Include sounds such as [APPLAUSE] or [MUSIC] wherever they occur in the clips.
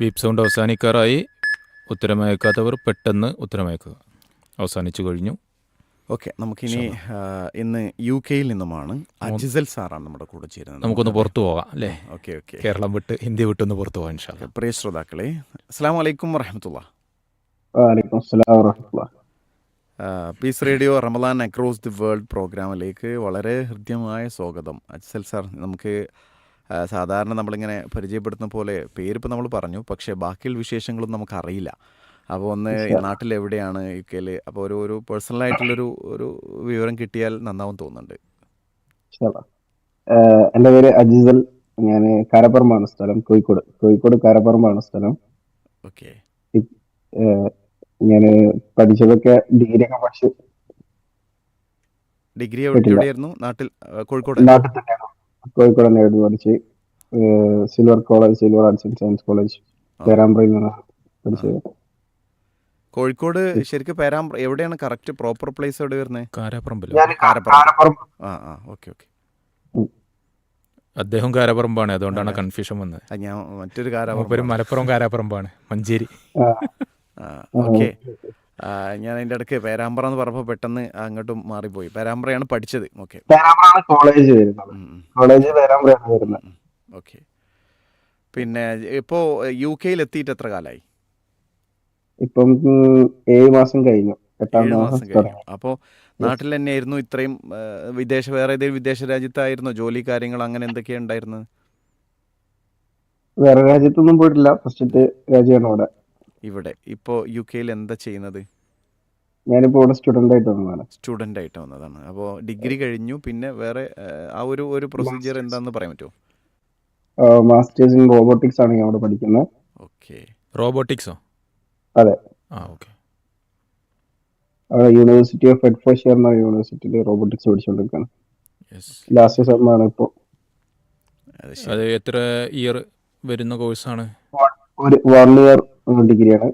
Beep sound അവസാനിക്കാറായി. ഉത്തരമയക്കാത്തവർ പെട്ടെന്ന് ഉത്തരമയക്കുക. അവസാനിച്ചു കഴിഞ്ഞു. ഓക്കെ നമുക്കിനി ഇന്ന് യു കെയിൽ നിന്നുമാണ് അജിസൽ സാറാണ് നമ്മുടെ കൂടെ ചേരുന്നത്. നമുക്കൊന്ന് പുറത്തു പോകാം അല്ലേ? Okay okay. കേരളം വിട്ട് ഹിന്ദി വിട്ടൊന്ന് പുറത്തു പോകാൻ ഇൻഷാല്ലാ പ്രിയ ശ്രോതാക്കളെ അസ്സാം വലൈക്കും വറഹമത്തുള്ള. പീസ് റേഡിയോ റമദാൻ അക്രോസ് ദി വേൾഡ് പ്രോഗ്രാമിലേക്ക് വളരെ ഹൃദ്യമായ സ്വാഗതം. അജിസൽ സാർ നമുക്ക് സാധാരണ നമ്മളിങ്ങനെ പരിചയപ്പെടുത്തുന്ന പോലെ പേരിപ്പോൾ നമ്മൾ പറഞ്ഞു പക്ഷേ ബാക്കിയുള്ള വിശേഷങ്ങളൊന്നും നമുക്കറിയില്ല. അപ്പോൾ ഒന്ന് നാട്ടിൽ എവിടെയാണ് യു കെയിൽ അപ്പോൾ ഒരു ഒരു പേഴ്സണലായിട്ടുള്ളൊരു ഒരു വിവരം കിട്ടിയാൽ നന്നാവും തോന്നുന്നുണ്ട്. എന്റെ പേര് അജിസൽ. ഞാൻ കാരപ്പറമ്പാണ് സ്ഥലം കോഴിക്കോട്. കോഴിക്കോട് കാരപ്പറമ്പാണ് സ്ഥലം. ഓക്കെ. ഞാൻ പഠിച്ചതൊക്കെ ഡിഗ്രി ഒക്കെ പഠിച്ചു ഡിഗ്രി എവിടെ- എവിടെയായിരുന്നു? നാട്ടിൽ കോഴിക്കോട് നാട്ടിൽ തന്നെയാണ് കോഴിക്കോട് തന്നെയായിരുന്നു പഠിച്ച് ഏഹ് Silver college Silver arts and science college പേരാമ്പ്രയിൽ നിന്നാണ് പഠിച്ചത് കോഴിക്കോട് ശരിക്കും പേരാമ്പ്ര എവിടെയാണ് കറക്റ്റ് പ്രോപ്പർ പ്ലേസ് എവിടെ വരുന്നത് കാരാപ്പറമ്പില്ല ഞാൻ കാരപ്പറമ്പ്. കാരപ്പറമ്പ്. ആ ആ ഓക്കെ ഓക്കെ അദ്ദേഹം കാരാപറമ്പാണ് അതുകൊണ്ടാണ് കൺഫ്യൂഷൻ വന്നത്. ഞാൻ മറ്റൊരു കാരാപറമ്പ് കാരപ്പറമ്പ് മലപ്പുറം കാരാപറമ്പാണ് മഞ്ചേരി. ഓക്കെ ഞാൻ അതിന്റെ ഇടയ്ക്ക് പേരാമ്പ്ര എന്ന് പറഞ്ഞപ്പോൾ പെട്ടെന്ന് അങ്ങോട്ടും മാറിപ്പോയി. പേരാമ്പ്രയാണ് പഠിച്ചത്. ഓക്കെ. പേരാമ്പ്രയാണ് കോളേജ് വരുന്നത്. കോളേജ് പേരാമ്പ്രയാണ് വരുന്നത്. ഓക്കെ. പിന്നെ ഇപ്പോ യു കെയിൽ എത്തിയിട്ട് എത്ര കാലമായി ഇപ്പം ഏഴ് മാസം കഴിഞ്ഞു. ഏഴ് മാസം കഴിഞ്ഞു. അപ്പോൾ നാട്ടിൽ തന്നെയായിരുന്നു ഇത്രയും വിദേശ വേറെ ഏതെങ്കിലും വിദേശ രാജ്യത്തായിരുന്നോ? ജോലി കാര്യങ്ങൾ അങ്ങനെ എന്തൊക്കെയാ ഉണ്ടായിരുന്നത്? വേറെ രാജ്യത്തൊന്നും പോയിട്ടില്ല. ഫസ്റ്റത്തെ രാജ്യമാണ് ഇവിടെ ഇവിടെ? ഇപ്പോൾ യു കെയിൽ എന്താ ചെയ്യുന്നത്? ഞാനിപ്പോ ഇവിടെ സ്റ്റുഡന്റ് ആയിട്ട് വന്നതാണ്. സ്റ്റുഡന്റ് ആയിട്ട് വന്നതാണ്. അപ്പോൾ ഡിഗ്രി കഴിഞ്ഞു. പിന്നെ വേറെ ആ, ഒരു ഒരു പ്രൊസീജിയർ എന്താണെന്ന് പറയാൻ പറ്റുമോ? മാസ്റ്റേഴ്സ് ഇൻ റോബോട്ടിക്സ് ആണ് ഞാൻ ഇവിടെ പഠിക്കുന്നത്. ഓക്കെ. റോബോട്ടിക്സോ അതെ. ആ ഓക്കെ. അവിടെ യൂണിവേഴ്സിറ്റി ഓഫ് എഡ്ഫോഷർ എന്ന യൂണിവേഴ്സിറ്റിയിൽ റോബോട്ടിക്സ് പഠിച്ചുകൊണ്ടിരിക്കുകയാണ് യെസ് ലാസ്റ്റ് സെമ്മാണ് ഇപ്പോൾ ശരി. അത് എത്ര ഇയർ വരുന്ന കോഴ്സാണ് ഒരു വൺ ഇയർ ഡിഗ്രിയാണ്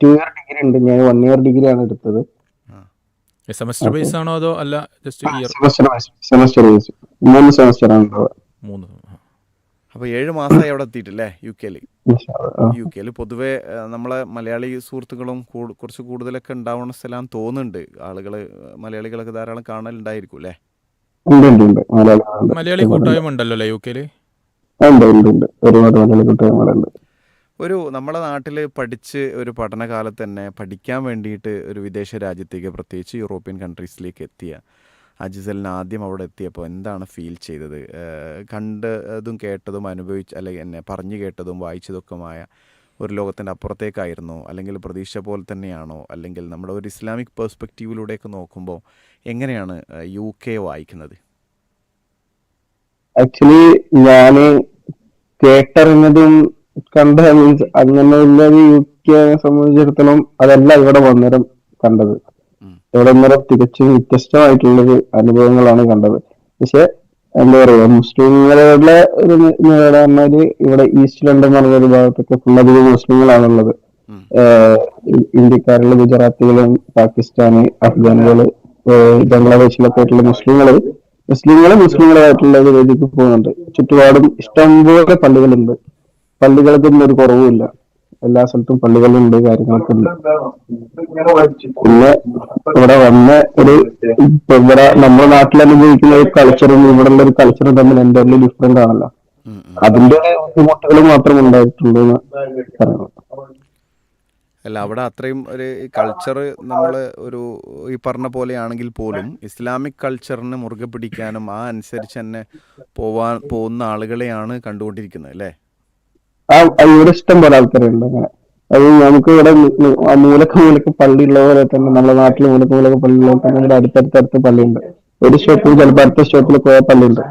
ടു ഇയർ ഡിഗ്രി ഉണ്ട്. ഞാൻ വൺ ഇയർ ഡിഗ്രിയാണ് എടുത്തത്. സെമസ്റ്റർ ബേസ് ആണോ അതോ അല്ല just year semester semester wise മൂന്ന് സെമസ്റ്റർ ആണ് മൂന്ന് അപ്പൊ ഏഴ് മാസമായി അവിടെ എത്തിയിട്ടില്ലേ യു കെയിൽ. യു കെയിൽ പൊതുവേ നമ്മളെ മലയാളി സുഹൃത്തുക്കളും കുറച്ച് കൂടുതലൊക്കെ ഉണ്ടാവുന്ന സ്ഥലം തോന്നുന്നുണ്ട്. ആളുകൾ മലയാളികളൊക്കെ ധാരാളം കാണലുണ്ടായിരിക്കും അല്ലേ? ഉണ്ട് ഉണ്ട് ഉണ്ട്. മലയാളികളുണ്ട് മലയാളി കൂട്ടായ്മ ഉണ്ടല്ലോ അല്ലേ യു കെയിൽ ഉണ്ട് ഉണ്ട് ഉണ്ട്. ഒരുപാട് മലയാളി കുട്ടികളുണ്ട് ഒരു നമ്മുടെ നാട്ടിൽ പഠിച്ച് ഒരു പഠനകാലത്ത് തന്നെ പഠിക്കാൻ വേണ്ടിയിട്ട് ഒരു വിദേശ രാജ്യത്തേക്ക് പ്രത്യേകിച്ച് യൂറോപ്യൻ കൺട്രീസിലേക്ക് എത്തിയ അജിസലിന് ആദ്യം അവിടെ എത്തിയപ്പോൾ എന്താണ് ഫീൽ ചെയ്തത്? കണ്ടതും കേട്ടതും അനുഭവിച്ച് അല്ലെങ്കിൽ എന്നെ പറഞ്ഞു കേട്ടതും വായിച്ചതൊക്കെമായ ഒരു ലോകത്തിന്റെ അപ്പുറത്തേക്കായിരുന്നോ. അല്ലെങ്കിൽ പ്രതീക്ഷ പോലെ തന്നെയാണോ? അല്ലെങ്കിൽ നമ്മുടെ ഒരു ഇസ്ലാമിക് പേഴ്സ്പെക്റ്റീവിലൂടെയൊക്കെ നോക്കുമ്പോൾ എങ്ങനെയാണ് യു കെ വായിക്കുന്നത്? ആക്ച്വലി ഞാൻ കേട്ടറിഞ്ഞതും കണ്ട മീൻസ് അങ്ങനെ ഉള്ളത് യു കെ സംബന്ധിച്ചിടത്തോളം അതല്ല ഇവിടെ വന്നേരം കണ്ടത്. ഇവിടെ വന്നേരം തികച്ചും വ്യത്യസ്തമായിട്ടുള്ളൊരു അനുഭവങ്ങളാണ് കണ്ടത്. പക്ഷെ എന്താ പറയാ മുസ്ലിങ്ങളുടെ ഒരു പറഞ്ഞാൽ ഇവിടെ ഈസ്റ്റ് ലണ്ടൻ എന്ന് പറഞ്ഞ ഒരു ഭാഗത്തൊക്കെ ഫുള്ളധികം മുസ്ലിങ്ങളാണുള്ളത് ഇന്ത്യക്കാരുള്ള ഗുജറാത്തികളും പാകിസ്ഥാന് അഫ്ഗാനുകൾ ബംഗ്ലാദേശിലൊക്കെ ആയിട്ടുള്ള മുസ്ലിങ്ങൾ മുസ്ലിങ്ങൾ മുസ്ലിങ്ങളായിട്ടുള്ള ഒരു രീതിക്ക് പോകുന്നുണ്ട്. ചുറ്റുപാടും ഇഷ്ടംപോലെ പള്ളികളുണ്ട്. പള്ളികൾക്കൊന്നും ഒരു കുറവുമില്ല. എല്ലാ സ്ഥലത്തും പള്ളികളുണ്ട് കാര്യങ്ങളൊക്കെ ഉണ്ട്. പിന്നെ ഇവിടെ വന്ന ഒരു ഇപ്പൊ ഇവിടെ നമ്മുടെ നാട്ടിൽ അനുഭവിക്കുന്ന ഒരു കൾച്ചറും ഇവിടെ ഉള്ള ഒരു കൾച്ചറും തമ്മിൽ എന്തെങ്കിലും ഡിഫറെന്റ് ആണല്ലോ. അതിന്റെ ബുദ്ധിമുട്ടുകൾ മാത്രം ഉണ്ടായിട്ടുള്ളൂ അല്ല അവിടെ അത്രയും ഒരു കൾച്ചർ നമ്മൾ ഒരു ഈ പറഞ്ഞ പോലെയാണെങ്കിൽ പോലും ഇസ്ലാമിക് കൾച്ചറിന് മുറുകെ പിടിക്കാനും ആ അനുസരിച്ച് തന്നെ പോവാൻ പോകുന്ന ആളുകളെയാണ് കണ്ടുകൊണ്ടിരിക്കുന്നത് അല്ലേ? ആ ഇവിടെ ഇഷ്ടം പോലെ ആൾക്കാരുണ്ട് അങ്ങനെ. അത് നമുക്ക് ഇവിടെ മൂലക്ക മൂലക്ക പള്ളി ഉള്ള പോലെ തന്നെ നമ്മുടെ നാട്ടിൽ മൂലക്ക് മൂലക്ക് പള്ളി ഉള്ള പോലെ തന്നെ ഇവിടെ അടുത്തടുത്ത് അടുത്ത് പള്ളിയുണ്ട്. ഒരു സ്റ്റോപ്പിൽ ചിലപ്പോൾ അടുത്ത സ്റ്റോപ്പിൽ പോയ പള്ളിയുണ്ട്.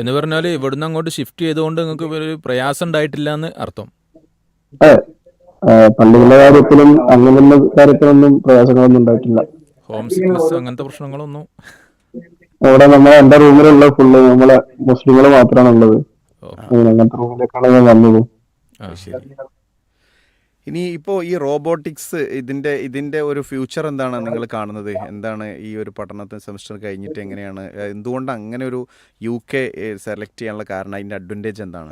എന്ന് പറഞ്ഞാൽ ഇവിടുന്ന് അങ്ങോട്ട് ഷിഫ്റ്റ് ചെയ്തുകൊണ്ട് നിങ്ങൾക്ക് ഒരു പ്രയാസം ഉണ്ടായിട്ടില്ല എന്ന് അർത്ഥം പള്ളികളുടെ കാര്യത്തിലും അങ്ങനെയുള്ള കാര്യത്തിലൊന്നും പ്രയാസങ്ങളൊന്നും ഉണ്ടായിട്ടില്ല. ഹോം സിക്നസ് അങ്ങനത്തെ പ്രശ്നങ്ങളൊന്നും. ഇവിടെ നമ്മളെ എന്റെ റൂമിലുള്ള ഫുള്ള് നമ്മളെ മുസ്ലിങ്ങൾ മാത്രമാണ് ഉള്ളത് അങ്ങനത്തെ റൂമിലേക്കാണ് ഞാൻ വന്നത്. ഇനി ഇപ്പോ ഈ റോബോട്ടിക്സ് ഇതിന്റെ ഇതിന്റെ ഒരു ഫ്യൂച്ചർ എന്താണ് നിങ്ങൾ കാണുന്നത്? എന്താണ് ഈ ഒരു പഠനത്തിന് സെമിസ്റ്റർ കഴിഞ്ഞിട്ട് എങ്ങനെയാണ്? എന്തുകൊണ്ട് അങ്ങനെ ഒരു യു കെ സെലക്ട് ചെയ്യാനുള്ള കാരണം അതിന്റെ അഡ്വാന്റേജ് എന്താണ്?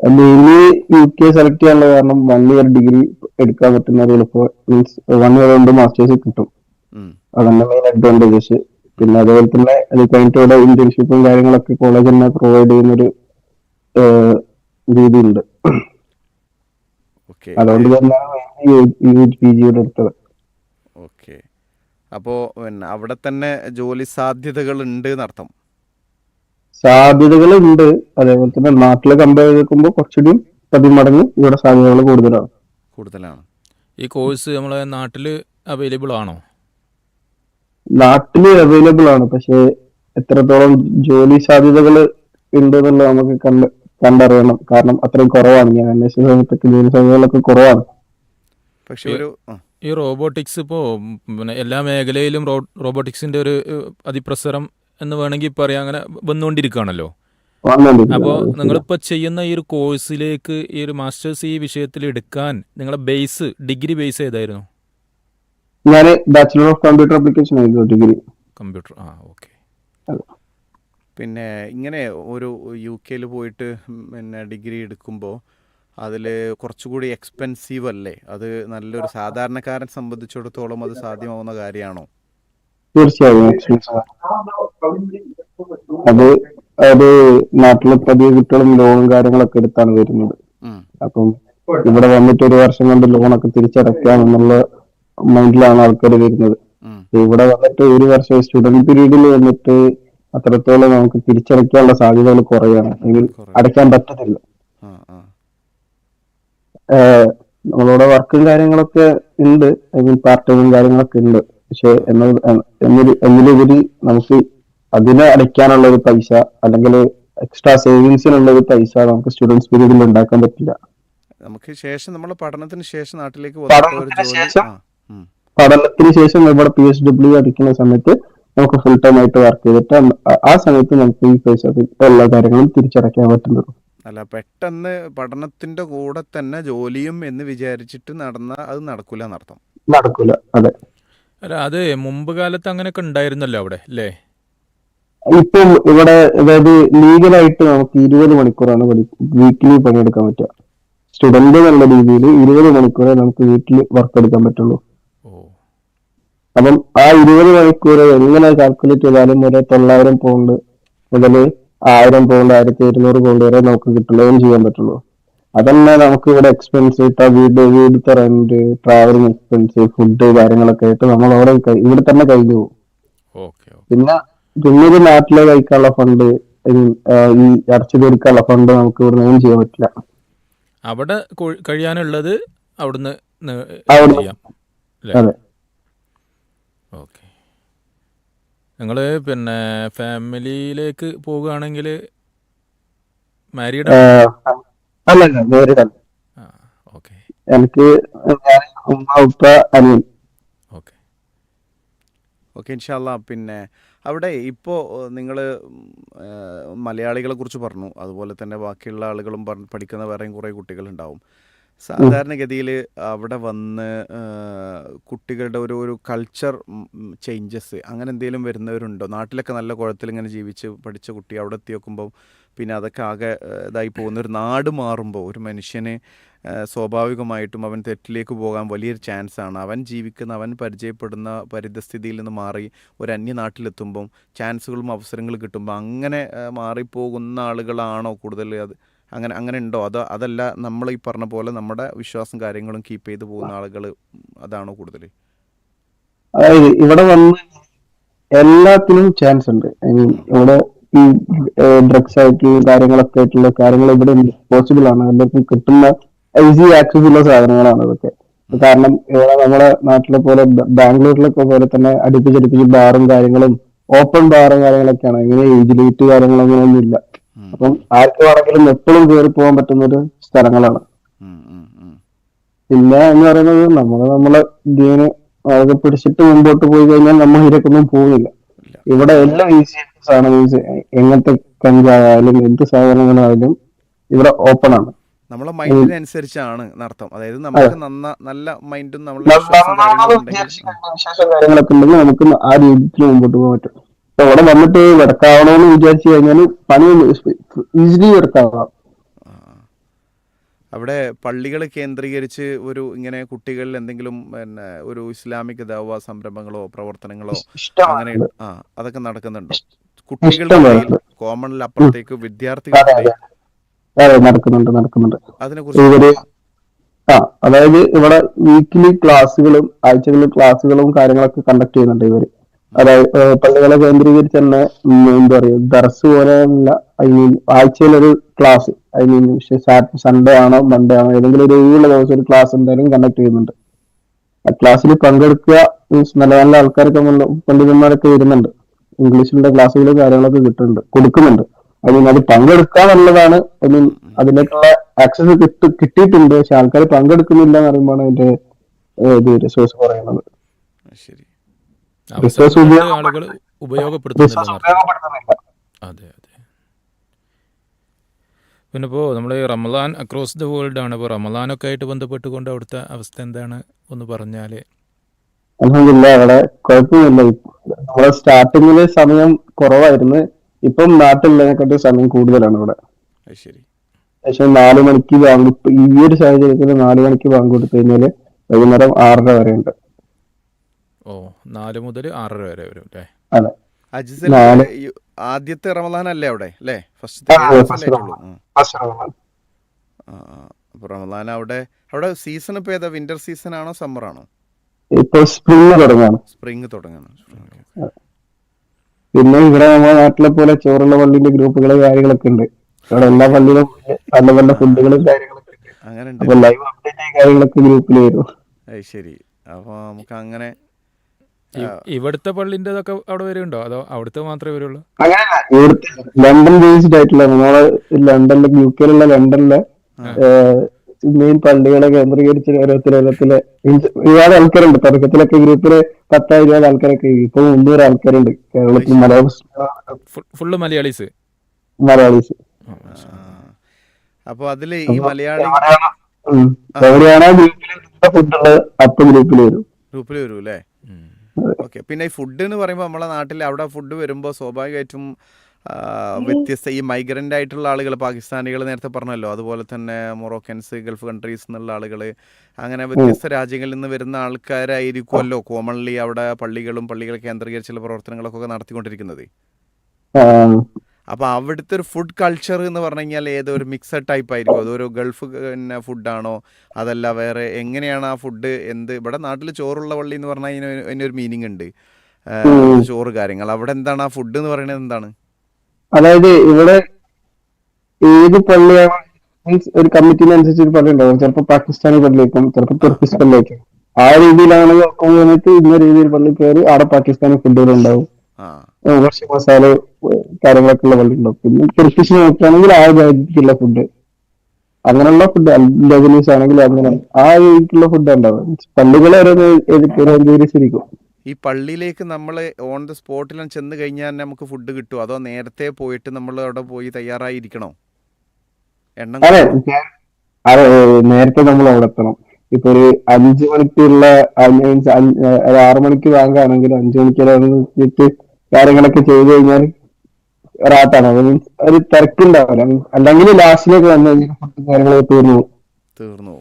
മെയിൻലി യു കെ സെലക്ട് ചെയ്യാനുള്ള കാരണം വൺ ഇയർ ഡിഗ്രി എടുക്കാൻ പറ്റുന്ന മീൻസ് വൺ ഇയർ കൊണ്ട് മാസ്റ്റേഴ്സ് കിട്ടും. അതന്നെ മെയിൻ അഡ്വാന്റേജസ് പിന്നെ അതുപോലെ തന്നെ അത് കഴിഞ്ഞിട്ട് ഇവിടെ ഇന്റേൺഷിപ്പും കാര്യങ്ങളൊക്കെ കോളേജ് തന്നെ പ്രൊവൈഡ് ചെയ്യുന്നൊരു രീതിയുണ്ട്. ഓക്കെ അതുകൊണ്ട് തന്നെയാണ് പി ജിയുടെ എടുത്തത് ഓക്കെ അപ്പോൾ പിന്നെ അവിടെ തന്നെ ജോലി സാധ്യതകൾ ഉണ്ട് എന്നർത്ഥം. സാധ്യതകളുണ്ട്. അതേപോലെ തന്നെ നാട്ടിലെ കമ്പയർ ചെയ്ത് കുറച്ചുകൂടി കുറച്ചുകൂടി പതിമടങ്ങ് ഇവിടെ സാധ്യതകൾ കൂടുതലാണ്. കൂടുതലാണ്. ഈ കോഴ്സ് നമ്മളെ നാട്ടിൽ അവൈലബിൾ ആണോ? നാട്ടിൽ അവൈലബിൾ ആണ്. പക്ഷെ എത്രത്തോളം ജോലി സാധ്യതകൾ ഉണ്ട് എന്നുള്ളത് നമുക്ക് കണ്ട് കണ്ടറിയണം. കാരണം അത്രയും കുറവാണ്. ഞാൻ അന്വേഷിച്ച സമയത്തൊക്കെ ജോലി സാധ്യതകളൊക്കെ കുറവാണ്. പക്ഷെ ഒരു ഈ റോബോട്ടിക്സ് ഇപ്പോ പിന്നെ എല്ലാ മേഖലയിലും റോ റോബോട്ടിക്സിന്റെ ഒരു അതിപ്രസരം എന്ന് വേണമെങ്കിൽ പറയാം. അങ്ങനെ വന്നുകൊണ്ടിരിക്കുകയാണല്ലോ. അപ്പോൾ നിങ്ങളിപ്പോൾ ചെയ്യുന്ന ഈ ഒരു കോഴ്സിലേക്ക് ഈ ഒരു മാസ്റ്റേഴ്സ് ഈ വിഷയത്തിൽ എടുക്കാൻ നിങ്ങളെ ബേസ് ഡിഗ്രി ബേസ് ഏതായിരുന്നു? ഞാൻ ബാച്ചിലർ ഓഫ് കമ്പ്യൂട്ടർ ആപ്ലിക്കേഷൻ ആയിരുന്നു ഡിഗ്രി കമ്പ്യൂട്ടർ ആ ഓക്കെ പിന്നെ ഇങ്ങനെ ഒരു യു കെയിൽ പോയിട്ട് പിന്നെ ഡിഗ്രി എടുക്കുമ്പോൾ അതിൽ കുറച്ചുകൂടി എക്സ്പെൻസീവ് അല്ലേ? അത് നല്ലൊരു സാധാരണക്കാരൻ സംബന്ധിച്ചിടത്തോളം അത് സാധ്യമാവുന്ന കാര്യമാണോ? തീർച്ചയായും അത് അത് നാട്ടിലെ പതിയെ കുട്ടികളും ലോണും കാര്യങ്ങളൊക്കെ എടുത്താണ് വരുന്നത്. അപ്പം ഇവിടെ വന്നിട്ട് ഒരു വർഷം കൊണ്ട് ലോണൊക്കെ തിരിച്ചടക്കാം എന്നുള്ള മൈൻഡിലാണ് ആൾക്കാർ വരുന്നത്. ഇവിടെ വന്നിട്ട് ഒരു വർഷം സ്റ്റുഡന്റ് പീരീഡിൽ വന്നിട്ട് അത്രത്തോളം നമുക്ക് തിരിച്ചടയ്ക്കാനുള്ള സാധ്യതകൾ കുറയാണ്. അല്ലെങ്കിൽ. അടയ്ക്കാൻ പറ്റത്തില്ല. നമ്മളിവിടെ വർക്കും കാര്യങ്ങളൊക്കെ ഉണ്ട്. ഐ മീൻ പാർട്ട് ടൈമും കാര്യങ്ങളൊക്കെ ഉണ്ട്. പക്ഷെ എന്നതിലുപരി നമുക്ക് അതിനെ അടയ്ക്കാനുള്ള ഒരു പൈസ അല്ലെങ്കിൽ എക്സ്ട്രാ സേവിങ്സിനുള്ള ഒരു പൈസ നമുക്ക് സ്റ്റുഡൻസ് പീരീഡിൽ ഉണ്ടാക്കാൻ പറ്റില്ല. നമുക്ക് ശേഷം നമ്മുടെ പഠനത്തിന് ശേഷം നാട്ടിലേക്ക് പഠനത്തിന് ശേഷം? ഇവിടെ പി എച്ച് ഡബ്ല്യു അടിക്കുന്ന സമയത്ത് നമുക്ക് ഫുൾ ടൈം ആയിട്ട് വർക്ക് ചെയ്തിട്ട് ആ- സമയത്ത് നമുക്ക് ഈ പൈസ എല്ലാ കാര്യങ്ങളും തിരിച്ചടയ്ക്കാൻ പറ്റുന്നുള്ളൂ. അല്ല പെട്ടെന്ന് പഠനത്തിന്റെ കൂടെ തന്നെ ജോലിയും എന്ന് വിചാരിച്ചിട്ട് നടന്ന അത് നടക്കൂല നടത്തും നടക്കൂല അതെ. അല്ല അത് മുമ്പ് കാലത്ത് അങ്ങനെയൊക്കെ ഉണ്ടായിരുന്നല്ലോ അവിടെ അല്ലേ? ഇപ്പം ഇവിടെ അതായത് ലീഗലായിട്ട് നമുക്ക് ഇരുപത് മണിക്കൂറാണ് വീക്കിലി പണിയെടുക്കാൻ പറ്റുക. സ്റ്റുഡന്റ് എന്നുള്ള രീതിയിൽ ഇരുപത് മണിക്കൂറേ നമുക്ക് വീട്ടിൽ വർക്ക് എടുക്കാൻ പറ്റുള്ളൂ. അപ്പം ആ ഇരുപത് മണിക്കൂർ എങ്ങനെ കാൽക്കുലേറ്റ് ചെയ്താലും ഒരു തൊള്ളായിരം പൗണ്ട് മുതൽ ആയിരം പൗണ്ട് ആയിരത്തി ഇരുന്നൂറ് പൗണ്ട് വരെ നമുക്ക് കിട്ടുള്ളൂ ചെയ്യാൻ പറ്റുള്ളൂ. അതന്നെ നമുക്ക് ഇവിടെ എക്സ്പെൻസ് വീട് വീടത്തെ റെന്റ് ട്രാവലിംഗ് എക്സ്പെൻസ് ഫുഡ് കാര്യങ്ങളൊക്കെ ആയിട്ട് നമ്മൾ അവിടെ ഇവിടെ തന്നെ കഴിഞ്ഞു പോകും. പിന്നെ പിന്നീട് നാട്ടിലെ കഴിക്കാനുള്ള ഫണ്ട് ഈ അടച്ചു തീർക്കാനുള്ള ഫണ്ട് നമുക്ക് ഇവിടെ ഒന്നും ചെയ്യാൻ പറ്റില്ല. അവിടെ കഴിയാനുള്ളത് അവിടുന്ന് അതെ. ഓക്കെ. നിങ്ങൾ പിന്നെ ഫാമിലിയിലേക്ക് പോവുകയാണെങ്കിൽ മാരീഡ്? അല്ല അല്ല നേരിടല്ല ആ ഓക്കെ. എനിക്ക് ഉമ്മ ഉപ്പ അനിയൻ. ഓക്കെ. ഓക്കെ ഇൻഷാല്ല പിന്നെ അവിടെ ഇപ്പോൾ നിങ്ങൾ മലയാളികളെ കുറിച്ച് പറഞ്ഞു. അതുപോലെ തന്നെ ബാക്കിയുള്ള ആളുകളും പഠിക്കുന്ന വേറെയും കുറേ കുട്ടികളുണ്ടാവും. സാധാരണഗതിയിൽ അവിടെ വന്ന് കുട്ടികളുടെ ഒരു ഒരു കൾച്ചർ ചേഞ്ചസ് അങ്ങനെ എന്തെങ്കിലും വരുന്നവരുണ്ടോ? നാട്ടിലൊക്കെ നല്ല കുഴത്തിൽ ഇങ്ങനെ ജീവിച്ച് പഠിച്ച കുട്ടി അവിടെ എത്തി നോക്കുമ്പോൾ പിന്നെ അതൊക്കെ ആകെ ഇതായി പോകുന്ന ഒരു നാട് മാറുമ്പോൾ ഒരു മനുഷ്യന് സ്വാഭാവികമായിട്ടും അവൻ തെറ്റിലേക്ക് പോകാൻ വലിയൊരു ചാൻസ് ആണ്. അവൻ ജീവിക്കുന്ന അവൻ പരിചയപ്പെടുന്ന പരിതസ്ഥിതിയിൽ നിന്ന് മാറി ഒരു അന്യ നാട്ടിലെത്തുമ്പം ചാൻസുകളും അവസരങ്ങളും കിട്ടുമ്പോൾ അങ്ങനെ മാറിപ്പോകുന്ന ആളുകളാണോ കൂടുതൽ അത്? അങ്ങനെ അങ്ങനെ ഉണ്ടോ? അതോ അതല്ല നമ്മൾ ഈ പറഞ്ഞ പോലെ നമ്മുടെ വിശ്വാസം കാര്യങ്ങളും കീപ്പ് ചെയ്ത് പോകുന്ന ആളുകൾ അതാണോ കൂടുതൽ അതായത് ഇവിടെ വന്ന് എല്ലാത്തിനും ചാൻസ് ഉണ്ട്. ഇവിടെ ഈ ഡ്രഗ്സ് ആയിട്ട് കാര്യങ്ങളൊക്കെ ആയിട്ടുള്ള കാര്യങ്ങൾ ഇവിടെ പോസിബിൾ ആണ്. എല്ലാവർക്കും കിട്ടുന്ന ഈസി ആക്സസ് ഉള്ള സാധനങ്ങളാണ് ഇതൊക്കെ. കാരണം ഇവിടെ നമ്മുടെ നാട്ടിലെ പോലെ ബാംഗ്ലൂരിലൊക്കെ പോലെ തന്നെ അടുപ്പിച്ചടുപ്പിച്ച് ബാറും കാര്യങ്ങളും ഓപ്പൺ ബാറും കാര്യങ്ങളൊക്കെയാണ്. ഇങ്ങനെ ഏജ് ലിമിറ്റ് കാര്യങ്ങളൊന്നും ഇല്ല. അപ്പം ആർക്ക് വേണമെങ്കിലും എപ്പോഴും കയറി പോകാൻ പറ്റുന്ന ഒരു സ്ഥലങ്ങളാണ് പിന്നെ എന്ന് പറയുന്നത് നമ്മൾ നമ്മളെ ഇതിന് അതൊക്കെ പിടിച്ചിട്ട് മുമ്പോട്ട് പോയി കഴിഞ്ഞാൽ നമ്മൾ ഇതിലേക്കൊന്നും പോവില്ല. ഇവിടെ എല്ലാം ഈസി ആണ് മീൻസ് എങ്ങനത്തെ കഞ്ചായാലും എന്ത് സാധനങ്ങളായാലും ഇവിടെ ഓപ്പൺ ആണ്. നമ്മളെ മൈൻഡിനനുസരിച്ചാണ് നടത്തം. അതായത് നമുക്ക് നന്ന നല്ല മൈൻഡും നമ്മൾ വിശ്വാസം കാര്യങ്ങളൊക്കെ ഉണ്ടെങ്കിൽ നമുക്ക് ആ രീതിയിൽ മുമ്പോട്ട് പോകാൻ പറ്റും. അവിടെ വന്നിട്ട് വെടക്കാവണമെന്ന് വിചാരിച്ചു കഴിഞ്ഞാൽ പണി ഈസിലി വെടക്കാവാം അവിടെ പള്ളികൾ കേന്ദ്രീകരിച്ച് ഒരു ഇങ്ങനെ കുട്ടികളിൽ എന്തെങ്കിലും പിന്നെ ഒരു ഇസ്ലാമിക് ദാവ സംരംഭങ്ങളോ പ്രവർത്തനങ്ങളോ അങ്ങനെ ആ അതൊക്കെ നടക്കുന്നുണ്ടോ? കുട്ടികളുടെ കോമണിൽ അപ്പുറത്തേക്ക് വിദ്യാർത്ഥികളുടെ നടക്കുന്നുണ്ട് നടക്കുന്നുണ്ട്. അതിനെ കുറിച്ച് ആ അതായത് ഇവിടെ വീക്കിലി ക്ലാസ്സുകളും ആഴ്ചകളിൽ ക്ലാസ്സുകളും കാര്യങ്ങളൊക്കെ കണ്ടക്ട് ചെയ്യുന്നുണ്ട് ഇവർ. അതായത് പള്ളികളെ കേന്ദ്രീകരിച്ച് തന്നെ എന്താ പറയുക ദർസ് പോലെയുള്ള ഐ മീൻ ആഴ്ചയിലൊരു ക്ലാസ് ഐ മീൻ സൺഡേ ആണോ മൺഡേ ആണോ ഏതെങ്കിലും ഒരു ഒഴിവുള്ള ദിവസം ഒരു ക്ലാസ് എന്തായാലും കണ്ടക്ട് ചെയ്യുന്നുണ്ട്. ആ ക്ലാസ്സിൽ പങ്കെടുക്കുക മീൻസ് നല്ല നല്ല ആൾക്കാരൊക്കെ പണ്ഡിതന്മാരൊക്കെ വരുന്നുണ്ട്. ഇംഗ്ലീഷിലുള്ള ക്ലാസ്സുകളും കാര്യങ്ങളൊക്കെ കിട്ടുന്നുണ്ട് കൊടുക്കുന്നുണ്ട്. ഐ മീൻ അത് പങ്കെടുക്കുക എന്നുള്ളതാണ് ഐ മീൻ അതിലേക്കുള്ള ആക്സസ് കിട്ടി കിട്ടിയിട്ടുണ്ട് പക്ഷെ ആൾക്കാർ പങ്കെടുക്കുന്നില്ല എന്ന് പറയുമ്പോഴാണ് അതിന്റെ ഇത് റിസോഴ്സ് പറയുന്നത്. ശരി. ആളുകൾ ഉപയോഗപ്പെടുത്തുന്നില്ല അതെ അതെ. പിന്നെ ഇപ്പോൾ നമ്മൾ റമദാൻ അക്രോസ് ദ വേൾഡ് ആണ്. ഇപ്പോൾ റമദാനൊക്കെ ആയിട്ട് ബന്ധപ്പെട്ടുകൊണ്ട് അവിടുത്തെ അവസ്ഥ എന്താണ്? ഒന്ന് പറഞ്ഞാൽ അലഹമില്ല അവിടെ കുഴപ്പമില്ല നമ്മളെ സ്റ്റാർട്ടിങ്ങിൽ സമയം കുറവായിരുന്നു. ഇപ്പം നാട്ടിലുള്ളതിനെക്കാട്ടി സമയം കൂടുതലാണ് ഇവിടെ ശരി പക്ഷെ നാല് മണിക്ക് ബാങ്ക് ഈ ഒരു സാഹചര്യത്തിൽ നാല് മണിക്ക് ബാങ്ക് കൊടുത്തു കഴിഞ്ഞാൽ വൈകുന്നേരം ആറര വരെ ഉണ്ട് ഓ നാല് മുതൽ ആറര വരെ വരും അല്ലേ അതെ. അജിസൽ ആദ്യത്തെ റമദാൻ അല്ലേ? അവിടെ അല്ലേ ഫസ്റ്റ് റമദാൻ. അവിടെ അവിടെ സീസൺ ഇപ്പൊ ഏതാ? വിന്റർ സീസൺ ആണോ സമ്മർ ആണോ? ഇപ്പൊ സ്പ്രിംഗ് തുടങ്ങാണ്. സ്പ്രിംഗ് തുടങ്ങാണ് പിന്നെ ഇവിടെ നമ്മുടെ നാട്ടിലെ പോലെ ചോറുള്ള പള്ളിന്റെ ഗ്രൂപ്പുകൾ കാര്യങ്ങളൊക്കെ ഉണ്ട്. ഇവിടെ എല്ലാ പള്ളിയിലും നല്ല നല്ല ഫുഡുകളും കാര്യങ്ങളൊക്കെ ഉണ്ട്. അങ്ങനെ ലൈവ് അപ്ഡേറ്റ് കാര്യങ്ങളൊക്കെ ഗ്രൂപ്പിൽ വരും. അത് ശരി. അപ്പൊ നമുക്ക് അങ്ങനെ ഇവിടുത്തെ പള്ളിന്റെതൊക്കെ അവിടെ വരുന്നുണ്ടോ? അതോ അവിടുത്തെ മാത്രമേ വരുള്ളൂ? ഇവിടുത്തെ ലണ്ടൻ ബേസ്ഡ് ആയിട്ടുള്ള നമ്മളെ ലണ്ടനിലെ യു കെയിലുള്ള ലണ്ടനിലെ മെയിൻ പള്ളികളെ കേന്ദ്രീകരിച്ച് ഓരോരുത്തർ ഓരോരുത്തര് means ഒരുപാട് ആൾക്കാരുണ്ട്. തുടക്കത്തിലൊക്കെ ഗ്രൂപ്പിൽ പത്തായിരം ഇരുപത് ആൾക്കാരൊക്കെ ഇപ്പൊ മുന്നൂറ് ആൾക്കാരുണ്ട് കേരളത്തിൽ മലയാളം ഫുള്ള് മലയാളീസ്? മലയാളീസ്. അപ്പൊ അതിൽ ഈ മലയാളി. എവിടെയാണോ ഗ്രൂപ്പിൽ ഫുഡ് ഉള്ളത് അപ്പൊ ഗ്രൂപ്പിൽ വരും. ഗ്രൂപ്പിൽ വരും അല്ലേ. ഓക്കെ. പിന്നെ ഈ ഫുഡ് എന്ന് പറയുമ്പോൾ നമ്മളെ നാട്ടിൽ അവിടെ ഫുഡ് വരുമ്പോൾ സ്വാഭാവികമായിട്ടും വ്യത്യസ്ത ഈ മൈഗ്രന്റ് ആയിട്ടുള്ള ആളുകൾ പാകിസ്ഥാനികൾ നേരത്തെ പറഞ്ഞല്ലോ. അതുപോലെ തന്നെ മൊറോക്കൻസ് ഗൾഫ് കൺട്രീസ് എന്നുള്ള ആളുകൾ അങ്ങനെ വ്യത്യസ്ത രാജ്യങ്ങളിൽ നിന്ന് വരുന്ന ആൾക്കാരായിരിക്കുമല്ലോ കോമൺലി അവിടെ പള്ളികളും പള്ളികൾ കേന്ദ്രീകരിച്ചുള്ള പ്രവർത്തനങ്ങളൊക്കെ നടത്തിക്കൊണ്ടിരിക്കുന്നത്. അപ്പോൾ അവിടുത്തെ ഒരു ഫുഡ് കൾച്ചർ എന്ന് പറഞ്ഞു കഴിഞ്ഞാൽ ഏതോ ഒരു മിക്സഡ് ടൈപ്പ് ആയിരിക്കും. അതൊരു ഗൾഫ് പിന്നെ ഫുഡാണോ അതല്ല വേറെ എങ്ങനെയാണ് ആ ഫുഡ് എന്ത്? ഇവിടെ നാട്ടിൽ ചോറുള്ള പള്ളി എന്ന് പറഞ്ഞാൽ അതിന് അതിനൊരു മീനിങ് ഉണ്ട്. ചോറ് കാര്യങ്ങൾ. അവിടെ എന്താണ്? ആ ഫുഡ് എന്ന് പറയുന്നത് എന്താണ്? അതായത് ഇവിടെ ഏത് പള്ളിയാണ്? മീൻസ് ഒരു കമ്മിറ്റിനനുസരിച്ച് ഒരു പള്ളി ഉണ്ടാവും. ചിലപ്പോൾ പാകിസ്ഥാനി പള്ളിയേക്കും ചിലപ്പോൾ തുർക്കിസ് പള്ളിയേക്കും ആ രീതിയിലാണ് നോക്കുന്ന സമയത്ത് ഇന്ന രീതിയിൽ പള്ളി കയറി അവിടെ പാകിസ്ഥാനി ഫുഡുകൾ ഉണ്ടാവും. കുറച്ച് മസാല കാര്യങ്ങളൊക്കെ ഉള്ള പള്ളി ഉണ്ടാവും പിന്നെ കുറിപ്പിച്ച് നോക്കുകയാണെങ്കിൽ ആ രീതിക്കുള്ള ഫുഡ് അങ്ങനെയുള്ള ഫുഡ് ലബനീസ് ആണെങ്കിൽ അങ്ങനെ. ആ രീതിക്കുള്ള ഫുഡ് ഉണ്ടാവും പള്ളികൾ ഓരോന്ന് കേന്ദ്രീകരിച്ചിരിക്കും ഈ പള്ളിയിലേക്ക് നമ്മൾ ഓൺ ദ സ്പോട്ടിൽ ചെന്ന് കഴിഞ്ഞാൽ നമുക്ക് ഫുഡ് കിട്ടുമോ അതോ നേരത്തെ പോയിട്ട് നമ്മൾ അവിടെ പോയി തയ്യാറായിരിക്കണോ? എണ്ണം അതെ അതെ നേരത്തെ നമ്മൾ അവിടെ എത്തണം. ഇപ്പൊ ഒരു അഞ്ചു മണിക്കുള്ള മീൻസ് ഒരു ആറു മണിക്ക് വാങ്ങുകയാണെങ്കിൽ അഞ്ചു മണിക്ക് കാര്യങ്ങളൊക്കെ ചെയ്തു കഴിഞ്ഞാൽ റാത്താണ്. അത് മീൻസ് ഒരു തിരക്കുണ്ടാവില്ല. അല്ലെങ്കിൽ ലാസ്റ്റിലേക്ക് വന്നു കഴിഞ്ഞാൽ ഫുഡ് കാര്യങ്ങളൊക്കെ തീർന്നു പോകും. തീർന്നു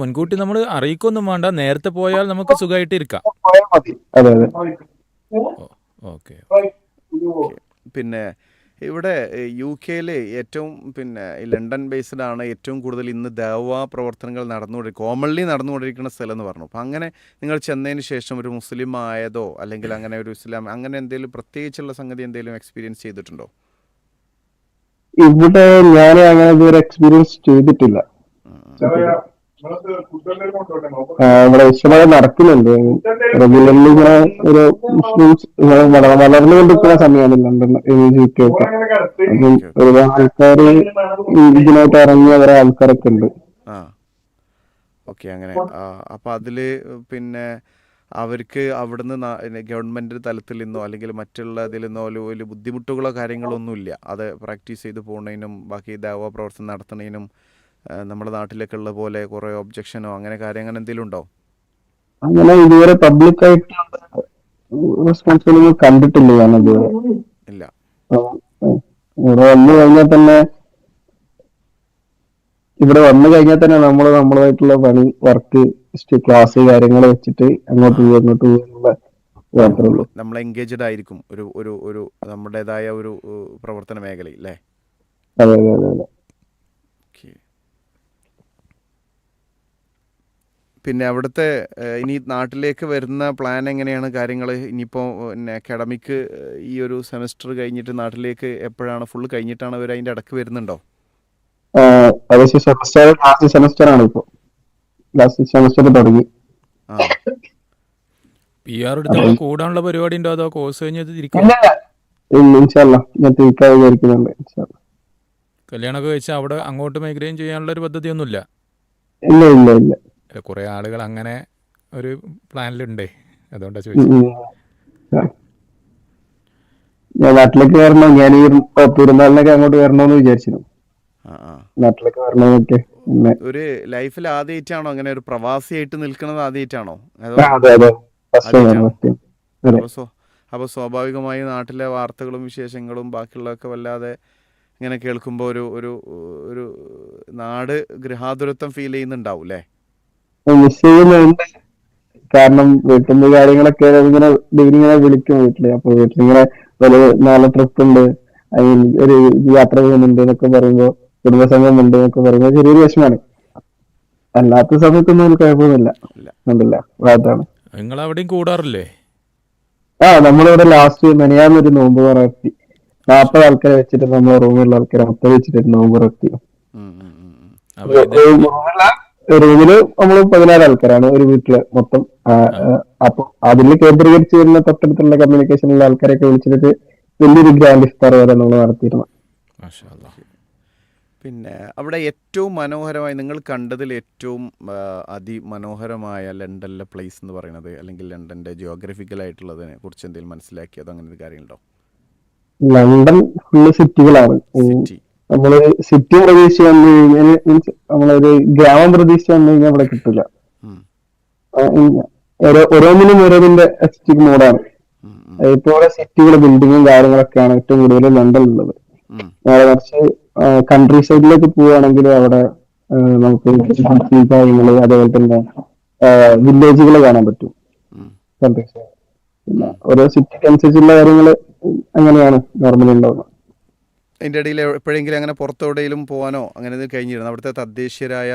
മുൻകൂട്ടി നമ്മൾ അറിയിക്കൊന്നും വേണ്ട. നേരത്തെ പോയാൽ നമുക്ക് സുഖമായിട്ട് ഇരിക്കാം. ഓക്കെ. പിന്നെ ഇവിടെ യു കെയിൽ ഏറ്റവും പിന്നെ ലണ്ടൻ ബേസ്ഡ് ആണ് ഏറ്റവും കൂടുതൽ ഇന്ന് ദേവ പ്രവർത്തനങ്ങൾ നടന്നുകൊണ്ടി കോമൺലി നടന്നുകൊണ്ടിരിക്കുന്ന സ്ഥലം എന്ന് പറഞ്ഞു. അപ്പോൾ അങ്ങനെ നിങ്ങൾ ചെന്നതിന് ശേഷം ഒരു മുസ്ലിം ആയതോ അല്ലെങ്കിൽ അങ്ങനെ ഒരു ഇസ്ലാം അങ്ങനെ എന്തെങ്കിലും പ്രത്യേകിച്ചുള്ള സംഗതി എന്തെങ്കിലും എക്സ്പീരിയൻസ് ചെയ്തിട്ടുണ്ടോ? ഇവിടെ ഞാൻ അങ്ങനെ എക്സ്പീരിയൻസ് ചെയ്തിട്ടില്ല. ഇവിടെ ഇഷ്ടംപോലെ നടക്കുന്നുണ്ട്. റെഗുലർലി ഇങ്ങനെ ഒരു മുസ്ലിംസ് വളർന്നു കൊണ്ടിരിക്കുന്ന വളർന്നുകൊണ്ടിരിക്കുന്ന സമയമാണ് ലണ്ടൻ യു കെ ഒക്കെ. അപ്പം ഒരുപാട് ആൾക്കാർ ഇതിനായിട്ട് ഇറങ്ങിയ കുറെ ആൾക്കാരൊക്കെ ഉണ്ട്. ഓക്കെ അങ്ങനെ. അപ്പൊ അതിൽ പിന്നെ അവർക്ക് അവിടുന്ന് ഗവൺമെന്റ് തലത്തിൽ നിന്നോ അല്ലെങ്കിൽ മറ്റുള്ള ഇതിൽ നിന്നോ വലിയ ബുദ്ധിമുട്ടുകളോ കാര്യങ്ങളോ ഒന്നുമില്ല. അത് പ്രാക്ടീസ് ചെയ്ത് പോകുന്നതിനും ബാക്കി ദേവ പ്രവർത്തനം നടത്തുന്നതിനും നമ്മുടെ നാട്ടിലൊക്കെ ഉള്ള പോലെ കുറെ ഒബ്ജക്ഷനോ അങ്ങനെ കാര്യങ്ങൾ എന്തെങ്കിലും ഉണ്ടോ? അങ്ങനെ ഇതുവരെ പബ്ലിക് ആയിട്ട് റെസ്പോൺസിബിൾ കണ്ടിട്ടില്ല ഞാൻ ഇതുവരെ. ഇല്ല. ഇവിടെ വന്നു കഴിഞ്ഞാൽ തന്നെ ഇവിടെ വന്നു കഴിഞ്ഞാൽ തന്നെ നമ്മൾ നമ്മളായിട്ടുള്ള പണി വർക്ക് ക്ലാസ് കാര്യങ്ങൾ വെച്ചിട്ട് അങ്ങോട്ട് പോകുക അങ്ങോട്ട് പോകുക നമ്മൾ എൻഗേജ്ഡ് ആയിരിക്കും ഒരു ഒരു ഒരു നമ്മുടേതായ ഒരു പ്രവർത്തന മേഖലയിൽ അല്ലേ? അതെ അതെ അതെ അതെ ഓക്കെ പിന്നെ അവിടുത്തെ ഇനി നാട്ടിലേക്ക് വരുന്ന പ്ലാൻ എങ്ങനെയാണ്? കാര്യങ്ങൾ ഇനിയിപ്പോൾ പിന്നെ അക്കാഡമിക്ക് ഈ ഒരു സെമസ്റ്റർ കഴിഞ്ഞിട്ട് നാട്ടിലേക്ക് എപ്പോഴാണ്? ഫുള്ള് കഴിഞ്ഞിട്ടാണ് അവർ അതിന്റെ ഇടയ്ക്ക് വരുന്നുണ്ടോ? സെമസ്റ്റർ ലാസ്റ്റ് സെമസ്റ്റർ ആണ് ഇപ്പൊ. ലാസ്റ്റ് സെമസ്റ്റർ തുടങ്ങി. ആ. പി ആർ എടുത്ത് കൂടാനുള്ള പരിപാടി ഉണ്ടോ? അതോ കോഴ്സ് ഇൻഷാല്ലാ. കല്യാണമൊക്കെ വെച്ച് അവിടെ അങ്ങോട്ട് മൈഗ്രേറ്റ് ചെയ്യാനുള്ള ഒരു പദ്ധതിയൊന്നുമില്ല? ഇല്ല ഇല്ല ഇല്ല. കുറെ ആളുകൾ അങ്ങനെ ഒരു പ്ലാനിലുണ്ടേ. അതുകൊണ്ടാണ് ചോദിച്ചത്. ഞാൻ നാട്ടിലേക്ക് വരണം. ഞാൻ ഈ പ- പെരുന്നാളിനൊക്കെ അങ്ങോട്ട് വരണമെന്ന് വിചാരിച്ചിരുന്നു. ആ ആ. നാട്ടിലേക്ക് വരണമെന്നൊക്കെ ഒരു ലൈഫിൽ ആദ്യമായിട്ടാണോ അങ്ങനെ ഒരു പ്രവാസിയായിട്ട് നിൽക്കുന്നത് ആദ്യമായിട്ടാണോ അപ്പൊ സ്വാഭാവികമായി നാട്ടിലെ വാർത്തകളും വിശേഷങ്ങളും ബാക്കിയുള്ളതൊക്കെ വല്ലാതെ ഇങ്ങനെ കേൾക്കുമ്പോൾ ഒരു ഒരു ഒരു നാട് ഗൃഹാതുരത്വം ഫീൽ ചെയ്യുന്നുണ്ടാവും അല്ലേ മിസ് ചെയ്യുന്നുണ്ട് കാരണം വീട്ടിൽ നിന്ന് കാര്യങ്ങളൊക്കെ ഇങ്ങനെ ഡെയിലി ഇങ്ങനെ വിളിക്കും വീട്ടിൽ. അപ്പൊ വീട്ടിലിങ്ങനെ ഒരു നാല് ട്രിപ്പ് ഉണ്ട്. ഒരു യാത്ര പോകുന്നുണ്ട് എന്നൊക്കെ പറയുമ്പോ കുടുംബസംഘം ഉണ്ട് എന്നൊക്കെ പറയുമ്പോ ചെറിയൊരു വിഷമാണ്. അല്ലാത്ത സമയത്തൊന്നും ഒരു കുഴപ്പമൊന്നുമില്ല. ഉണ്ടല്ല. ഭാഗത്താണ് നിങ്ങൾ അവിടെയും കൂടാറില്ലേ? ആ നമ്മളിവിടെ ലാസ്റ്റ് മെനയാന്നൊരു നോമ്പ് പറത്തി നാൽപ്പത് ആൾക്കാരെ വെച്ചിട്ട് നമ്മളെ റൂമിലുള്ള ആൾക്കാരെ മൊത്തം വെച്ചിട്ട് നോമ്പ് പറത്തി റൂമിൽ നമ്മൾ പതിനാറ് ആൾക്കാരാണ് ഒരു വീട്ടിൽ മൊത്തം. അപ്പൊ അതിൽ കേന്ദ്രീകരിച്ച് വരുന്ന തൊട്ടടുത്തുള്ള കമ്മ്യൂണിക്കേഷനിലുള്ള ആൾക്കാരെയൊക്കെ വിളിച്ചിട്ട് വലിയൊരു ഗ്രാൻഡ് ഇഫ്താർ വരെ നമ്മൾ നടത്തിയിരുന്നു. പിന്നെ അവിടെ ഏറ്റവും മനോഹരമായി നിങ്ങൾ കണ്ടതിൽ ഏറ്റവും അതിമനോഹരമായ ലണ്ടനിലെ പ്ലേസ് എന്ന് പറയുന്നത് അല്ലെങ്കിൽ ലണ്ടന്റെ ജിയോഗ്രഫിക്കൽ ആയിട്ടുള്ളതിനെ കുറിച്ച് എന്തെങ്കിലും മനസ്സിലാക്കിയതോ അങ്ങനെ ഒരു കാര്യമുണ്ടോ ലണ്ടൻ ഫുള്ള് സിറ്റികളാണ് സിറ്റി നമ്മൾ സിറ്റി പ്രതീക്ഷിച്ച് വന്നു കഴിഞ്ഞാൽ മീൻസ് നമ്മളൊരു ഗ്രാമം പ്രതീക്ഷിച്ച് വന്നു കഴിഞ്ഞാൽ അവിടെ കിട്ടില്ല ഓരോന്നിനും ഓരോന്നിന്റെ എസ്റ്റിക് മോഡാണ് ഇപ്പൊ ഇവിടെ സിറ്റികൾ ബിൽഡിങ്ങും കാര്യങ്ങളൊക്കെയാണ് ഏറ്റവും കൂടുതൽ ലണ്ടനിലുള്ളത് ഉള്ളത് നേരെ കുറച്ച് കൺട്രി സൈഡിലേക്ക് പോവുകയാണെങ്കിൽ അവിടെ നമുക്ക് കാര്യങ്ങൾ കാര്യങ്ങൾ അതേപോലെ തന്നെ വില്ലേജുകൾ കാണാൻ പറ്റും. കൺട്രി സൈഡ് പിന്നെ ഓരോ സിറ്റിക്ക് അനുസരിച്ചുള്ള കാര്യങ്ങൾ അങ്ങനെയാണ് നോർമലി ഉണ്ടാവുന്നത് അതിന്റെ ഇടയിൽ എപ്പോഴെങ്കിലും അങ്ങനെ പുറത്തെവിടെയും പോകാനോ അങ്ങനെ കഴിഞ്ഞിരുന്നു. അവിടുത്തെ തദ്ദേശീയരായ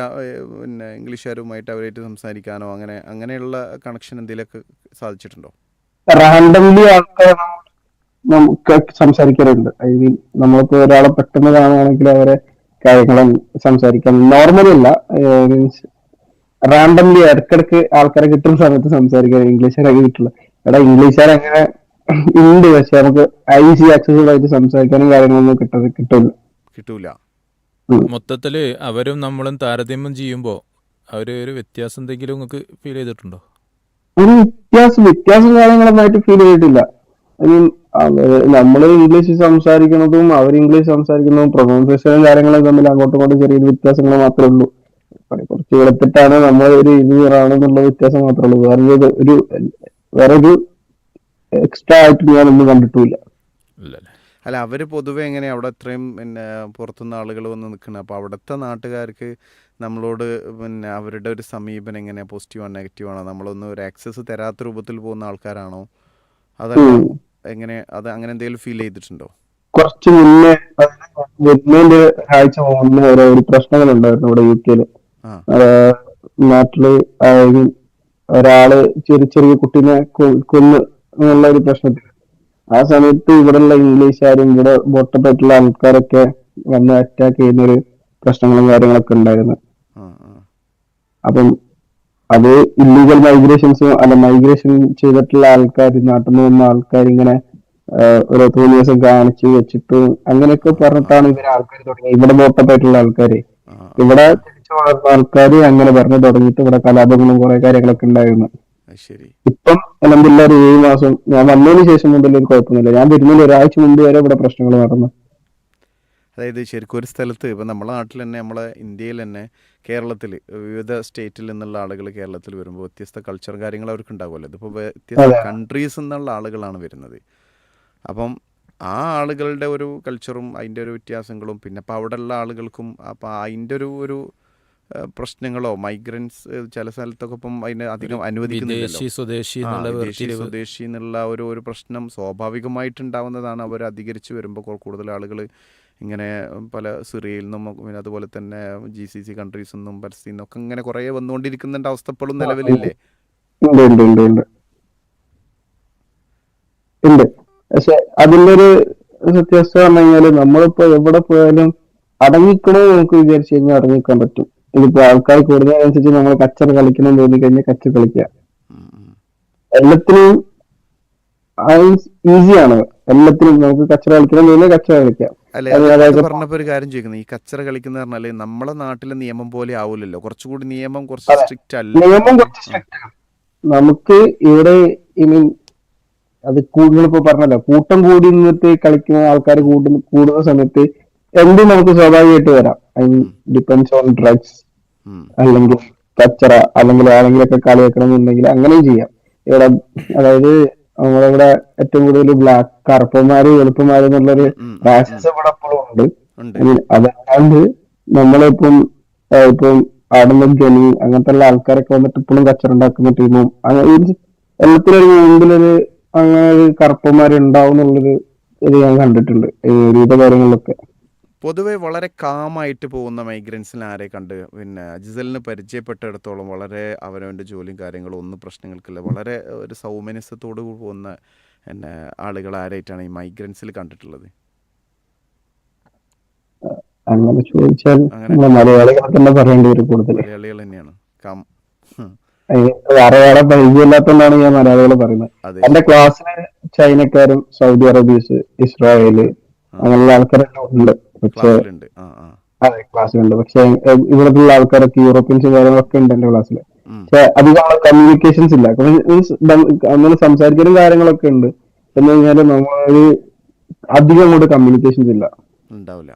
പിന്നെ ഇംഗ്ലീഷുകാരുമായിട്ട് അവരായിട്ട് സംസാരിക്കാനോ അങ്ങനെ അങ്ങനെയുള്ള കണക്ഷൻ എന്തെങ്കിലുമൊക്കെ സാധിച്ചിട്ടുണ്ടോ? റാൻഡംലി നമുക്ക് സംസാരിക്കാറുണ്ട്. ഐ മീൻ നമ്മളിപ്പോ ഒരാളെ പെട്ടെന്ന് കാണുകയാണെങ്കിൽ അവരെ കാര്യങ്ങൾ സംസാരിക്കാം. നോർമലി അല്ല. മീൻസ് റാൻഡംലി ഇടക്കിടക്ക് ആൾക്കാരെ കിട്ടുന്ന സമയത്ത് സംസാരിക്കാൻ ഇംഗ്ലീഷുകാരൊക്കെ കിട്ടുള്ളൂ എടാ ഇംഗ്ലീഷുകാർ അങ്ങനെ ഉണ്ട് പക്ഷെ നമുക്ക് ഈസി ആക്സസ് ആയിട്ട് സംസാരിക്കാനും കാര്യങ്ങളൊന്നും കിട്ടത് കിട്ടില്ല കിട്ടൂല. മൊത്തത്തിൽ അവരും നമ്മളും താരതമ്യം ചെയ്യുമ്പോ അവർ ഒരു വ്യത്യാസം എന്തെങ്കിലും നിങ്ങൾക്ക് ഫീൽ ചെയ്തിട്ടുണ്ടോ? ഒരു വ്യത്യാസം വ്യത്യാസം കാര്യങ്ങളൊന്നായിട്ട് ഫീൽ ചെയ്തിട്ടില്ല. നമ്മൾ ഇംഗ്ലീഷ് സംസാരിക്കുന്നതും അവർ ഇംഗ്ലീഷ് സംസാരിക്കുന്നതും പ്രൊണൗൺസിയേഷനും കാര്യങ്ങളും തമ്മിൽ അങ്ങോട്ടും ഇങ്ങോട്ടും ചെറിയൊരു വ്യത്യാസങ്ങൾ മാത്രമേ ഉള്ളൂ. കുറച്ച് എടുത്തിട്ടാണ് നമ്മൾ ഒരു ആണെന്നുള്ള വ്യത്യാസം മാത്രമേ ഉള്ളൂ. വേറെ ഒരു- ഒരു വേറെ ഒരു എക്സ്ട്രാ ആയിട്ട് ഞാനൊന്നും കണ്ടിട്ടില്ല അല്ല അവർ പൊതുവെ എങ്ങനെ അവിടെ ഇത്രയും പിന്നെ പുറത്തുനിന്ന് ആളുകൾ വന്ന് നിൽക്കുന്നത് അപ്പോൾ അവിടുത്തെ നാട്ടുകാർക്ക് നമ്മളോട് പിന്നെ അവരുടെ ഒരു സമീപനം എങ്ങനെ പോസിറ്റീവാണോ നെഗറ്റീവാണോ നമ്മളൊന്ന് ഒരു ആക്സസ് തരാത്ത രൂപത്തിൽ പോകുന്ന ആൾക്കാരാണോ? അതല്ല എങ്ങനെ അത് അങ്ങനെ എന്തെങ്കിലും ഫീൽ ചെയ്തിട്ടുണ്ടോ? കുറച്ച് മുന്നേ വരുന്നതിന്റെ ആഴ്ച മുന്നേ ഓരോ ഒരു പ്രശ്നങ്ങൾ ഉണ്ടായിരുന്നു ഇവിടെ യു കെയിൽ നാട്ടിൽ ഒരാൾ ചെറിയ ചെറിയ കുട്ടീനെ കൊന്ന് എന്നുള്ള ഒരു പ്രശ്നത്തിൽ ആ സമയത്ത് ഇവിടെയുള്ള ഇംഗ്ലീഷുകാരും ഇവിടെ ബോട്ടപ്പെട്ടുള്ള ആൾക്കാരൊക്കെ വന്ന് അറ്റാക്ക് ചെയ്യുന്ന ഒരു പ്രശ്നങ്ങളും കാര്യങ്ങളൊക്കെ ഉണ്ടായിരുന്നു. അപ്പം അത് ഇല്ലീഗൽ മൈഗ്രേഷൻസ് അല്ല മൈഗ്രേഷൻ ചെയ്തിട്ടുള്ള ആൾക്കാർ നാട്ടിൽ നിന്ന് വന്ന ആൾക്കാർ ഇങ്ങനെ ഓരോ ദിവസം കാണിച്ചു വെച്ചിട്ട് അങ്ങനെയൊക്കെ പറഞ്ഞിട്ടാണ് ഇവർ ആൾക്കാർ തുടങ്ങിയത്. ഇവിടെ ബോട്ടപ്പായിട്ടുള്ള ആൾക്കാര്. ഇവിടെ തിരിച്ചു വളർന്ന ആൾക്കാര് അങ്ങനെ പറഞ്ഞു തുടങ്ങിയിട്ട് ഇവിടെ കലാപങ്ങളും കുറെ കാര്യങ്ങളൊക്കെ ഉണ്ടായിരുന്നു. ഇപ്പം അലഹമില്ല ഒരു ഏഴ് മാസം ഞാൻ വന്നതിന് ശേഷം മുതൽ ഒരു കുഴപ്പമൊന്നുമില്ല. ഞാൻ വരുന്നതിന് ഒരാഴ്ച മുമ്പ് വരെ ഇവിടെ പ്രശ്നങ്ങൾ നടന്നു. അതായത് ശരിക്കും ഒരു സ്ഥലത്ത് ഇപ്പം നമ്മുടെ നാട്ടിൽ തന്നെ നമ്മളെ ഇന്ത്യയിൽ തന്നെ കേരളത്തിൽ വിവിധ സ്റ്റേറ്റിൽ നിന്നുള്ള ആളുകൾ കേരളത്തിൽ വരുമ്പോൾ വ്യത്യസ്ത കൾച്ചർ കാര്യങ്ങൾ അവർക്ക് ഉണ്ടാകുമല്ലോ. ഇതിപ്പോൾ വ്യത്യസ്ത. കൺട്രീസ് എന്നുള്ള ആളുകളാണ് വരുന്നത്. അപ്പം ആ ആളുകളുടെ ഒരു കൾച്ചറും അതിന്റെ ഒരു വ്യത്യാസങ്ങളും പിന്നെ അപ്പോൾ അവിടെയുള്ള ആളുകൾക്കും അപ്പോൾ അതിന്റെ ഒരു ഒരു പ്രശ്നങ്ങളോ മൈഗ്രൻസ് ചില സ്ഥലത്തൊക്കെ ഇപ്പം അതിനെ അധികം അനുവദിക്കുന്നില്ല സ്വദേശി എന്നുള്ള സ്വദേശി എന്നുള്ള ഒരു ഒരു പ്രശ്നം സ്വാഭാവികമായിട്ടുണ്ടാവുന്നതാണ്. അവർ അധികരിച്ചു വരുമ്പോൾ കൂടുതൽ ആളുകൾ ഇങ്ങനെ പല സിറിയയിൽ നിന്നും പിന്നെ അതുപോലെ തന്നെ ജി സി സി കൺട്രീസിൽ നിന്നും പലസ്തീനിൽ നിന്നൊക്കെ ഇങ്ങനെ കുറേ വന്നുകൊണ്ടിരിക്കുന്നുണ്ട് അവസ്ഥ ഇപ്പോഴും നിലവിലില്ലേ? ഉണ്ട് ഉണ്ട് ഉണ്ട് ഉണ്ട്. ഉണ്ട്. പക്ഷെ അതിന്റെ ഒരു വ്യത്യാസം പറഞ്ഞു കഴിഞ്ഞാൽ നമ്മളിപ്പോ എവിടെ പോയാലും അടങ്ങിക്കണോ നമുക്ക് വിചാരിച്ചു കഴിഞ്ഞാൽ അടങ്ങിക്കാൻ പറ്റും. ഇതിപ്പോ ആൾക്കാർ കൂടുന്നതിനനുസരിച്ച് നമ്മൾ കച്ചറ കളിക്കണം തോന്നി കഴിഞ്ഞാൽ കച്ചറ കളിക്കുക. എല്ലാത്തിനും ഈസിയാണ്. എല്ലാത്തിനും നമുക്ക് കച്ചറ കളിക്കണം തോന്നിയാൽ കച്ചറ കളിക്കാം പറഞ്ഞപ്പോൾ ഒരു കാര്യം ചോദിക്കുന്നത് ഈ കച്ചറ കളിക്കുന്ന പറഞ്ഞാൽ നമ്മളെ നാട്ടിലെ നിയമം പോലെ ആവൂലല്ലോ. കുറച്ചുകൂടി നിയമം കുറച്ച് സ്ട്രിക്റ്റ് അല്ല? നിയമം കുറച്ച് സ്ട്രിക്റ്റ്. നമുക്ക് ഇവിടെ ഐ മീൻ അത് കൂടുതലിപ്പോ പറഞ്ഞല്ലോ കൂട്ടം കൂടി നിന്നിട്ട് കളിക്കുന്ന ആൾക്കാർ കൂടുന്ന കൂടുന്ന സമയത്ത് എന്തും നമുക്ക് സ്വാഭാവികമായിട്ട് വരാം. I mean depends on drugs. അല്ലെങ്കിൽ കച്ചറ അല്ലെങ്കിൽ ആരെങ്കിലൊക്കെ കളി വെക്കണം എന്നുണ്ടെങ്കിൽ അങ്ങനെയും ചെയ്യാം. ഇവിടെ അതായത് നമ്മളിവിടെ ഏറ്റവും കൂടുതൽ ബ്ലാക്ക് കറുപ്പന്മാര് വെളുപ്പന്മാര് എന്നുള്ളൊരു ഉം, ഇവിടെ എപ്പോഴും ഉണ്ട്. അതല്ലാണ്ട് നമ്മളിപ്പം ഇപ്പം ആടുന്ന ഗനി അങ്ങനത്തെ ഉള്ള ആൾക്കാരൊക്കെ വന്നിട്ട് ഇപ്പോഴും കച്ചറുണ്ടാക്കുന്ന ടീമും അങ്ങനെ എല്ലാത്തിനും മുമ്പിലൊരു അങ്ങനെ ഒരു കറുപ്പന്മാരുണ്ടാവും എന്നുള്ളൊരു ഇത് ഞാൻ കണ്ടിട്ടുണ്ട്. ഈ ഒരുവിധ കാര്യങ്ങളിലൊക്കെ. പൊതുവെ വളരെ കാമായിട്ട് പോകുന്ന മൈഗ്രൻസിന് ആരെ കണ്ട് പിന്നെ അജിസലിന് പരിചയപ്പെട്ടിടത്തോളം വളരെ അവനവന്റെ ജോലിയും കാര്യങ്ങളും ഒന്നും പ്രശ്നങ്ങൾക്കില്ല. വളരെ ഒരു സൗമനസ്യത്തോട് കൂടി പോകുന്ന പിന്നെ ആളുകൾ ആരായിട്ടാണ് ഈ മൈഗ്രൻസിൽ കണ്ടിട്ടുള്ളത്? അങ്ങനെ ചോദിച്ചാൽ അങ്ങനെ. നമ്മളെ മലയാളികളെ തന്നെ പറയേണ്ടി വരും കൂടുതൽ. മലയാളികൾ തന്നെയാണ്. കാം ഹും. വേറെ വേറെ പരിചയമില്ലാത്തതുകൊണ്ടാണ് ഞാൻ മലയാളികൾ പറയുന്നത്. എന്റെ ക്ലാസ്സിലെ ചൈനക്കാരും സൗദി അറേബ്യസ് ഇസ്രായേൽ അങ്ങനെയുള്ള ആൾക്കാരൊക്കെ ഉണ്ട്. ക്ലാസ്സിലുണ്ട്. അതെ ക്ലാസ്സിലുണ്ട്. പക്ഷെ ഇവിടുത്തെ ആൾക്കാരൊക്കെ യൂറോപ്യൻസ് കാര്യങ്ങളൊക്കെ ഉണ്ട് എന്റെ ക്ലാസ്സിൽ. പക്ഷെ അധികം കമ്മ്യൂണിക്കേഷൻസ് ഇല്ല. മീൻസ് നമ്മൾ സംസാരിക്കലും കാര്യങ്ങളൊക്കെ ഉണ്ട്. എന്ന് കഴിഞ്ഞാൽ നമ്മളൊരു അധികം അങ്ങോട്ട് കമ്മ്യൂണിക്കേഷൻസ് ഇല്ല. ഉണ്ടാവില്ല.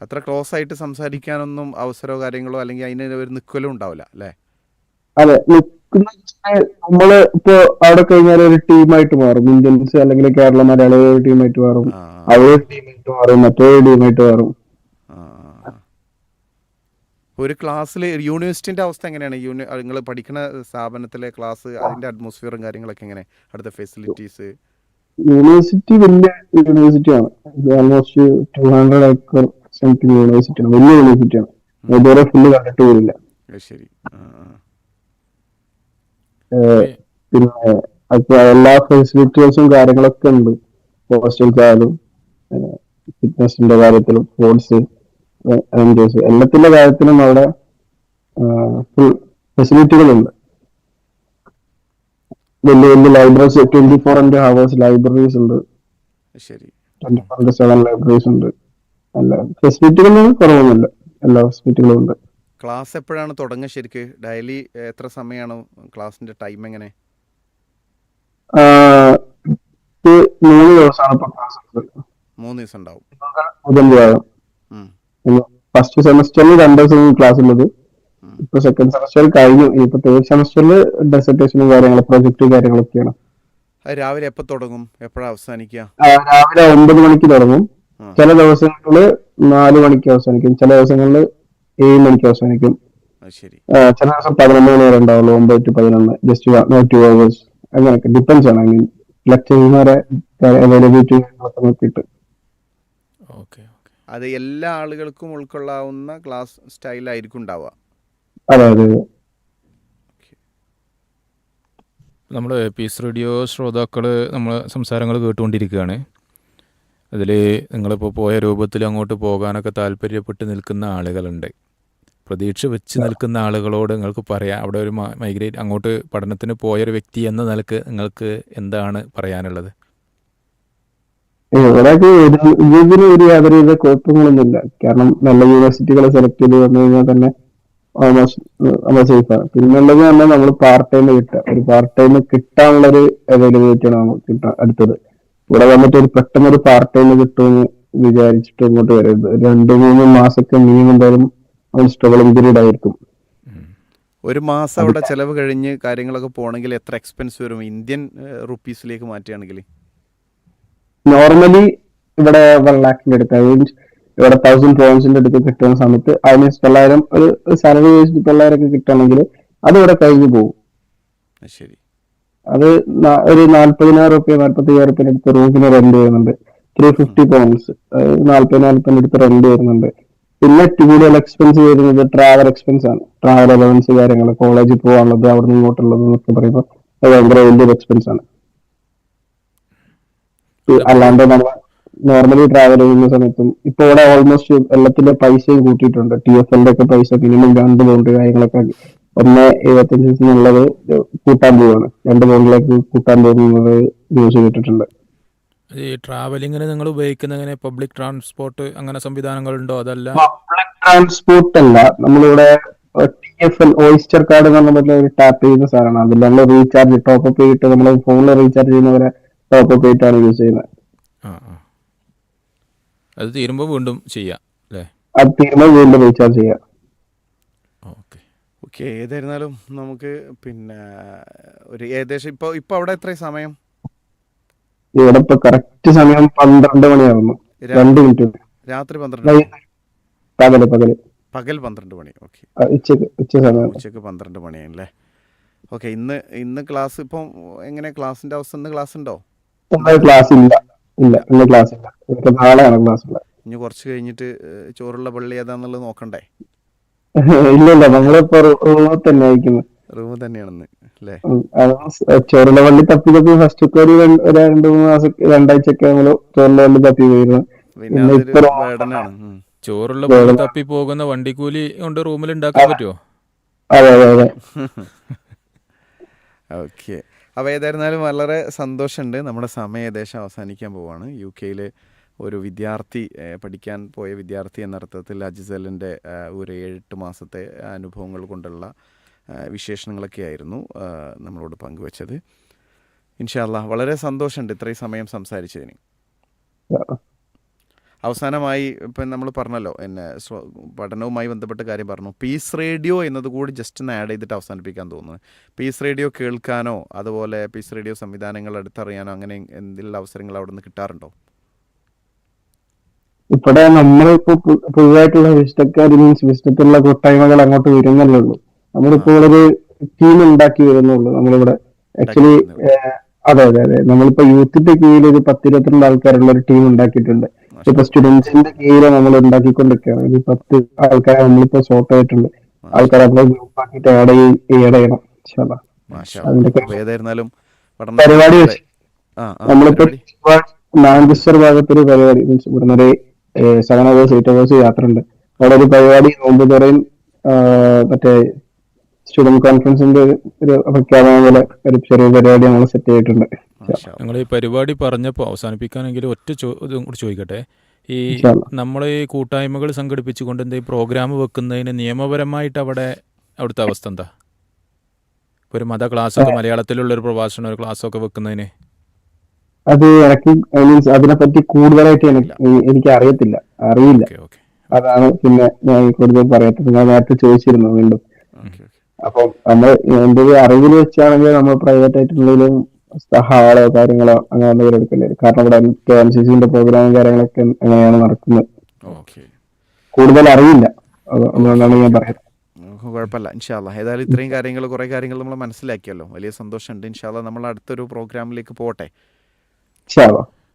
അത്ര ക്ലോസ് ആയിട്ട് സംസാരിക്കാനൊന്നും അവസരമോ കാര്യങ്ങളോ അല്ലെങ്കിൽ അതിന് ഒരു നിക്കലും ഉണ്ടാവില്ല അല്ലേ? അതെ വെച്ചാൽ നമ്മൾ ഇപ്പൊ അവിടെ കഴിഞ്ഞാൽ ഒരു ടീമായിട്ട് മാറും. ഇന്ത്യൻസ് അല്ലെങ്കിൽ കേരള മലയാളി ഒരു ടീമായിട്ട് മാറും. ആ അവർ ടീമായിട്ട് മാറും മറ്റേ ടീമായിട്ട് മാറും. ഒരു ക്ലാസ്സിൽ യൂണിവേഴ്സിറ്റിന്റെ അവസ്ഥ എങ്ങനെയാണ്? യൂണി നിങ്ങൾ പഠിക്കുന്ന സ്ഥാപനത്തിലെ ക്ലാസ് അതിന്റെ അറ്റ്മോസ്ഫിയറും കാര്യങ്ങളൊക്കെ എങ്ങനെ? അടുത്ത ഫെസിലിറ്റീസ്. യൂണിവേഴ്സിറ്റി വലിയ യൂണിവേഴ്സിറ്റിയാണ് almost two hundred acre something യൂണിവേഴ്സിറ്റിയാണ് വലിയ യൂണിവേഴ്സിറ്റിയാണ് ഇതുവരെ ഫുള്ള് കണ്ടിട്ട് പോലില്ല ശരി. പിന്നെ അപ്പൊ എല്ലാ ഫെസിലിറ്റീസും കാര്യങ്ങളൊക്കെ ഉണ്ട്. ഹോസ്റ്റൽസ് ആയാലും ഫിറ്റ്നസിന്റെ കാര്യത്തിലും സ്പോർട്സ് എൻജോയ്സ് എല്ലാത്തിന്റെ കാര്യത്തിലും അവിടെ ഫുൾ ഫെസിലിറ്റികളുണ്ട് വലിയ വലിയ libraries twenty four into hours libraries ഉണ്ട് twenty four into seven libraries ഉണ്ട്. അല്ല ഫെസിലിറ്റികളൊന്നും കുറവൊന്നുമില്ല. എല്ലാ ഫെസിലിറ്റികളും ഉണ്ട്. ക്ലാസ് എപ്പോഴാണ് തുടങ്ങുക ശരിക്ക്? ഡെയിലി എത്ര സമയമാണ് ക്ലാസിന്റെ ടൈം എങ്ങനെ? മൂന്ന് ദിവസമാണ് ഇപ്പൊ ക്ലാസ് മൂന്ന് ദിവസം ഉണ്ടാവും. ഫസ്റ്റ് സെമസ്റ്ററിൽ രണ്ട് ദിവസം ക്ലാസ് ഉള്ളത്. ഇപ്പൊ സെക്കൻഡ് സെമസ്റ്റർ കഴിഞ്ഞു. ഇപ്പൊ തേർഡ് സെമസ്റ്ററിൽ ഡെസർട്ടേഷനും കാര്യങ്ങളും പ്രൊജക്ട് കാര്യങ്ങളൊക്കെയാണ് രാവിലെ എപ്പോ തുടങ്ങും? എപ്പോഴാ അവസാനിക്കുക രാവിലെ ഒമ്പത് മണിക്ക് തുടങ്ങും. ചില ദിവസങ്ങളിൽ നാല് മണിക്ക് അവസാനിക്കും. ചില ദിവസങ്ങളിൽ ഏഴ് മണിക്ക് അവസാനിക്കും. ചില ദിവസം പതിനൊന്ന് മണി വരെ ഉണ്ടാവുള്ളൂ. ഒമ്പത് ടു പതിനൊന്ന്. ജസ്റ്റ് ടു അവേഴ്സ് അങ്ങനെയൊക്കെ. ഡിപ്പെൻസ് ആണ്. ഐ മീൻ ലെക്ചർമാരെ അവൈലബിലിറ്റി നോക്കിയിട്ട്. അത് എല്ലാ ആളുകൾക്കും ഉൾക്കൊള്ളാവുന്ന ക്ലാസ് സ്റ്റൈലായിരിക്കും ഉണ്ടാവുക. അതായത് നമ്മൾ പീസ് റേഡിയോ ശ്രോതാക്കൾ നമ്മൾ സംസാരങ്ങൾ കേട്ടുകൊണ്ടിരിക്കുകയാണ്. അതിൽ നിങ്ങളിപ്പോൾ പോയ രൂപത്തിൽ അങ്ങോട്ട് പോകാനൊക്കെ താല്പര്യപ്പെട്ട് നിൽക്കുന്ന ആളുകളുണ്ട്. പ്രതീക്ഷ വെച്ച് നിൽക്കുന്ന ആളുകളോട് നിങ്ങൾക്ക് പറയാം അവിടെ ഒരു മൈഗ്രേറ്റ് അങ്ങോട്ട് പഠനത്തിന് പോയൊരു വ്യക്തി എന്ന നിലയ്ക്ക് നിങ്ങൾക്ക് എന്താണ് പറയാനുള്ളത്? ഇവിടെയൊക്കെ ഒരു ഇതിന് ഒരു യാതൊരുവിധ കുഴപ്പങ്ങളൊന്നുമില്ല. കാരണം നല്ല യൂണിവേഴ്സിറ്റികളെ സെലക്ട് ചെയ്ത് വന്നു കഴിഞ്ഞാൽ തന്നെ ഓൾമോസ്റ്റ് നമ്മൾ സേഫാണ് പിന്നുള്ളത് തന്നെ നമ്മൾ പാർട്ട് ടൈം കിട്ടുക. ഒരു പാർട്ട് ടൈം കിട്ടാനുള്ള ഒരു അവൈലബിലിറ്റി ആണ് നമുക്ക് കിട്ടാൻ അടുത്തത്. ഇവിടെ വന്നിട്ട് ഒരു പെട്ടെന്ന് ഒരു പാർട്ട് ടൈം കിട്ടുമെന്ന് വിചാരിച്ചിട്ട് ഇങ്ങോട്ട് വരരുത്. രണ്ട് മൂന്ന് മാസമൊക്കെ മിനിമം എന്തായാലും സ്ട്രഗിളിംഗ് പീരീഡ് ആയിരിക്കും ഒരു മാസം അവിടെ ചെലവ് കഴിഞ്ഞ് കാര്യങ്ങളൊക്കെ പോകണമെങ്കിൽ എത്ര എക്സ്പെൻസ് വരും? ഇന്ത്യൻ റുപ്പീസിലേക്ക് മാറ്റുകയാണെങ്കിൽ? നോർമലി ഇവിടെ വൺ ലാഖിന്റെ അടുത്ത് മീൻസ് ഇവിടെ തൗസൻഡ് പോയിന്റ്സിന്റെ അടുത്ത് കിട്ടുന്ന സമയത്ത് അതിന് തൊള്ളായിരം ഒരു സാലറി വൈസ് തൊള്ളായിരം ഒക്കെ കിട്ടുകയാണെങ്കിൽ അത് ഇവിടെ കഴിഞ്ഞു പോകും. അത് ശരി. അത് ഒരു നാല്പതിനായിരം റുപ്യ നാല്പത്തി അയ്യായിരം റുപ്യ അടുത്ത് റൂമിന് റെന്റ് വരുന്നുണ്ട്. ത്രീ ഫിഫ്റ്റി പൗണ്ട്സ് നാല്പതിനായിരം റുപ്യ അടുത്ത് റെന്റ് വരുന്നുണ്ട്. പിന്നെ കൂടുതൽ എക്സ്പെൻസ് വരുന്നത് ട്രാവൽ എക്സ്പെൻസ് ആണ്. ട്രാവൽ അലവൻസ് കാര്യങ്ങൾ കോളേജിൽ പോകാനുള്ളത് അവിടെ നിന്ന് ഇങ്ങോട്ടുള്ളത് എന്നൊക്കെ പറയുമ്പോൾ അത് ഭയങ്കര വലിയൊരു എക്സ്പെൻസ് ആണ്. അല്ലാണ്ട് നമ്മൾ നോർമലി ട്രാവൽ ചെയ്യുന്ന സമയത്തും ഇപ്പൊ ഇവിടെ ഓൾമോസ്റ്റ് എല്ലാത്തിന്റെ പൈസയും കൂട്ടിയിട്ടുണ്ട്. ടി എഫ് എല്ലിന്റെ ഒക്കെ പൈസ മിനിമം രണ്ട് പൗണ്ട് കാര്യങ്ങളൊക്കെ ഒന്ന് എഴുപത്തഞ്ച് എന്നുള്ളത് കൂട്ടാൻ പോവാണ്. രണ്ട് പൗണ്ടിലേക്ക് കൂട്ടാൻ പോകുന്നത് ന്യൂസ് കേട്ടിട്ടുണ്ട്. ഈ ട്രാവലിങ്ങിന് നിങ്ങൾ ഉപയോഗിക്കുന്ന പബ്ലിക് ട്രാൻസ്പോർട്ട് അങ്ങനെ സംവിധാനങ്ങളുണ്ടോ? അതല്ല. പബ്ലിക് ട്രാൻസ്പോർട്ട് അല്ല. നമ്മളിവിടെ T F L Oyster card എന്ന് പറഞ്ഞ ഒരു ടാപ്പ് ചെയ്യുന്ന സാധനമാണ്. അതിൽ നമ്മൾ റീചാർജ് ടോപ്പ് ചെയ്തിട്ട് നമ്മൾ ഫോണിൽ റീചാർജ് ചെയ്യുന്നവരെ ടോപ്പ് അപ്പ് ആയിട്ടാണ് യൂസ് ചെയ്യുന്നത് അത് തീരുമ്പോൾ വീണ്ടും ചെയ്യാം അല്ലേ? അത് തീരുമ്പോൾ വീണ്ടും റീചാർജ് ചെയ്യാം. ഓക്കെ. ഓക്കെ ഏതായിരുന്നാലും നമുക്ക് പിന്നെ ഒരു ഏകദേശം ഇപ്പോൾ ഇപ്പോൾ അവിടെ എത്ര സമയം? ഇവിടെ ഇപ്പൊ കറക്റ്റ് സമയം പന്ത്രണ്ട് മണിയാവുന്നു. രണ്ട് മിനിറ്റ് രാത്രി പന്ത്രണ്ട് പകൽ പകൽ. പകൽ പന്ത്രണ്ട് മണി ഓക്കെ. ഉച്ചയ്ക്ക് ഉച്ച സമയം. ഉച്ചയ്ക്ക് പന്ത്രണ്ട് മണിയാണല്ലേ ഓക്കെ ഇന്ന് ഇന്ന് ക്ലാസ് ഇപ്പം എങ്ങനെ? ക്ലാസിന്റെ അവസ്ഥ ഇന്ന് ക്ലാസ് ഉണ്ടോ ക്ലാസ് ഇല്ല. ഇല്ല ഇന്ന് ക്ലാസ് ഇല്ല. ഇപ്പൊ നാളെയാണ് ക്ലാസ് ഉള്ളത്. ഇനി കുറച്ച് കഴിഞ്ഞിട്ട് ചോറുള്ള പള്ളി ഏതാന്നുള്ളത് നോക്കണ്ടേ? [LAUGHS] ഇല്ല ഇല്ല. നമ്മളിപ്പോ റൂമിൽ തന്നെ അയക്കുന്നത് റൂം തന്നെയാണെന്ന് അല്ലേ? ചോറിലെ വള്ളി തപ്പി തപ്പി ഫസ്റ്റ് ഒക്കെ ഒരു രണ്ട് മൂന്ന് മാസം രണ്ടാഴ്ച ഒക്കെ നമ്മൾ ചോറുള്ള വള്ളി തപ്പി പോയിരുന്നു. പിന്നെ ഇപ്പൊ. ചോറുള്ള പള്ളി തപ്പി പോകുന്ന വണ്ടിക്കൂലി കൊണ്ട് റൂമിൽ ഉണ്ടാക്കാൻ പറ്റുമോ അതെ അതെ അതെ. [LAUGHS] ഓക്കെ. അപ്പോൾ ഏതായിരുന്നാലും വളരെ സന്തോഷമുണ്ട്. നമ്മുടെ സമയം ഏകദേശം അവസാനിക്കാൻ പോവാണ് യു കെയിൽ ഒരു വിദ്യാർത്ഥി പഠിക്കാൻ പോയ വിദ്യാർത്ഥി എന്നർത്ഥത്തിൽ അജിസലിന്റെ ഒരു ഏഴെട്ട് മാസത്തെ അനുഭവങ്ങൾ കൊണ്ടുള്ള വിശേഷണങ്ങളൊക്കെ ആയിരുന്നു നമ്മളോട് പങ്കുവച്ചത്. ഇൻഷാല്ല വളരെ സന്തോഷമുണ്ട് ഇത്രയും സമയം സംസാരിച്ചതിന്. അവസാനമായി ഇപ്പം നമ്മൾ പറഞ്ഞല്ലോ എന്നെ പഠനവുമായി ബന്ധപ്പെട്ട കാര്യം പറഞ്ഞു. പീസ് റേഡിയോ എന്നത് കൂടി ജസ്റ്റ് ഒന്ന് ആഡ് ചെയ്തിട്ട് അവസാനിപ്പിക്കാൻ തോന്നുന്നു. പീസ് റേഡിയോ കേൾക്കാനോ അതുപോലെ പീസ് റേഡിയോ സംവിധാനങ്ങൾ അടുത്തറിയാനോ അങ്ങനെ എന്തെങ്കിലും അവസരങ്ങൾ അവിടെ നിന്ന് കിട്ടാറുണ്ടോ? ഇവിടെ നമ്മളിപ്പോ പുതുതായിട്ടുള്ള വിശിഷ്ടക്കാർ മീൻസ് വിശിഷ്ടത്തിലുള്ള കൂട്ടായ്മകൾ അങ്ങോട്ട് വരുന്നല്ലേ ഉള്ളൂ. നമ്മളിപ്പോ ഒരു ടീം ഉണ്ടാക്കി വരുന്നുള്ളൂ നമ്മളിവിടെ. ആക്ച്വലി അതെ അതെ അതെ. നമ്മളിപ്പോ യൂത്തിന്റെ കീഴിൽ ഒരു പത്തിരുപത്തിരണ്ട് ആൾക്കാരുള്ള ഒരു ടീം ഉണ്ടാക്കിയിട്ടുണ്ട്. ഇപ്പൊ സ്റ്റുഡൻസിന്റെ കീഴിൽ നമ്മൾ ഉണ്ടാക്കിക്കൊണ്ടിരിക്കുകയാണ്. ഒരു പത്ത് ആൾക്കാരെ നമ്മളിപ്പോ സോർട്ട് ആയിട്ടുണ്ട് ആൾക്കാരെ നമ്മളെ ഗ്രൂപ്പ് ആക്കിയിട്ട് ആഡ് ആഡ് ചെയ്യണം. ഏതായിരുന്നാലും പരിപാടി. നമ്മളിപ്പോ മാഞ്ചസ്റ്റർ ഭാഗത്തൊരു പരിപാടി. മീൻസ് ഇവിടുന്ന് ഒരു സെവൻ അവേഴ്സ് എയ്റ്റ് അവേഴ്സ് യാത്ര ഉണ്ട്. അവിടെ ഒരു പരിപാടി നോമ്പ് തുറയും മറ്റേ സ്റ്റുഡന്റ് കോൺഫറൻസിന്റെ ഒരു- പ്രഖ്യാപനം പോലെ ഒരു ചെറിയ പരിപാടി നമ്മൾ സെറ്റ് ചെയ്തിട്ടുണ്ട്. ഞങ്ങൾ ഈ പരിപാടി പറഞ്ഞപ്പോൾ അവസാനിപ്പിക്കാനെങ്കിൽ ഒറ്റ ഇതും കൂടി ചോദിക്കട്ടെ. ഈ. നമ്മൾ ഈ കൂട്ടായ്മകൾ സംഘടിപ്പിച്ചുകൊണ്ട് ഈ പ്രോഗ്രാം വെക്കുന്നതിന് നിയമപരമായിട്ട് അവിടെ അവിടുത്തെ അവസ്ഥ എന്താ? ഇപ്പൊ ഒരു മത ക്ലാസ്സൊക്കെ മലയാളത്തിലുള്ള ഒരു പ്രഭാഷണം ഒരു ക്ലാസ്സൊക്കെ വെക്കുന്നതിന്. അത് എനിക്ക് മീൻസ് അതിനെപ്പറ്റി കൂടുതലായിട്ട് എനിക്ക് എനിക്ക് അറിയത്തില്ല അറിയില്ല. അതാണ് പിന്നെ ഞാൻ കൂടുതൽ പറയാത്തത്. ഞാൻ നേരത്തെ ചോദിച്ചിരുന്നു വീണ്ടും. അപ്പം നമ്മൾ എന്റെ ഒരു അറിവിൽ വെച്ചാണെങ്കിൽ നമ്മൾ പ്രൈവറ്റ് ആയിട്ടുള്ളതിലും ഹാളോ കാര്യങ്ങളോ അങ്ങനെ എന്തെങ്കിലും എടുക്കേണ്ടി വരും. കാരണം ഇവിടെ കെ എം സി സിന്റെ പ്രോഗ്രാമും കാര്യങ്ങളൊക്കെ എങ്ങനെയാണ് നടക്കുന്നത്. കൂടുതൽ അറിയില്ല. അതുകൊണ്ടാണ് ഞാൻ പറയുന്നത് കുഴപ്പമില്ല. ഇൻഷാല്ല ഏതായാലും ഇത്രയും കാര്യങ്ങൾ കുറേ കാര്യങ്ങൾ നമ്മൾ മനസ്സിലാക്കിയല്ലോ. വലിയ സന്തോഷമുണ്ട്. ഇൻഷാല്ല നമ്മൾ അടുത്തൊരു പ്രോഗ്രാമിലേക്ക് പോട്ടെ ശരി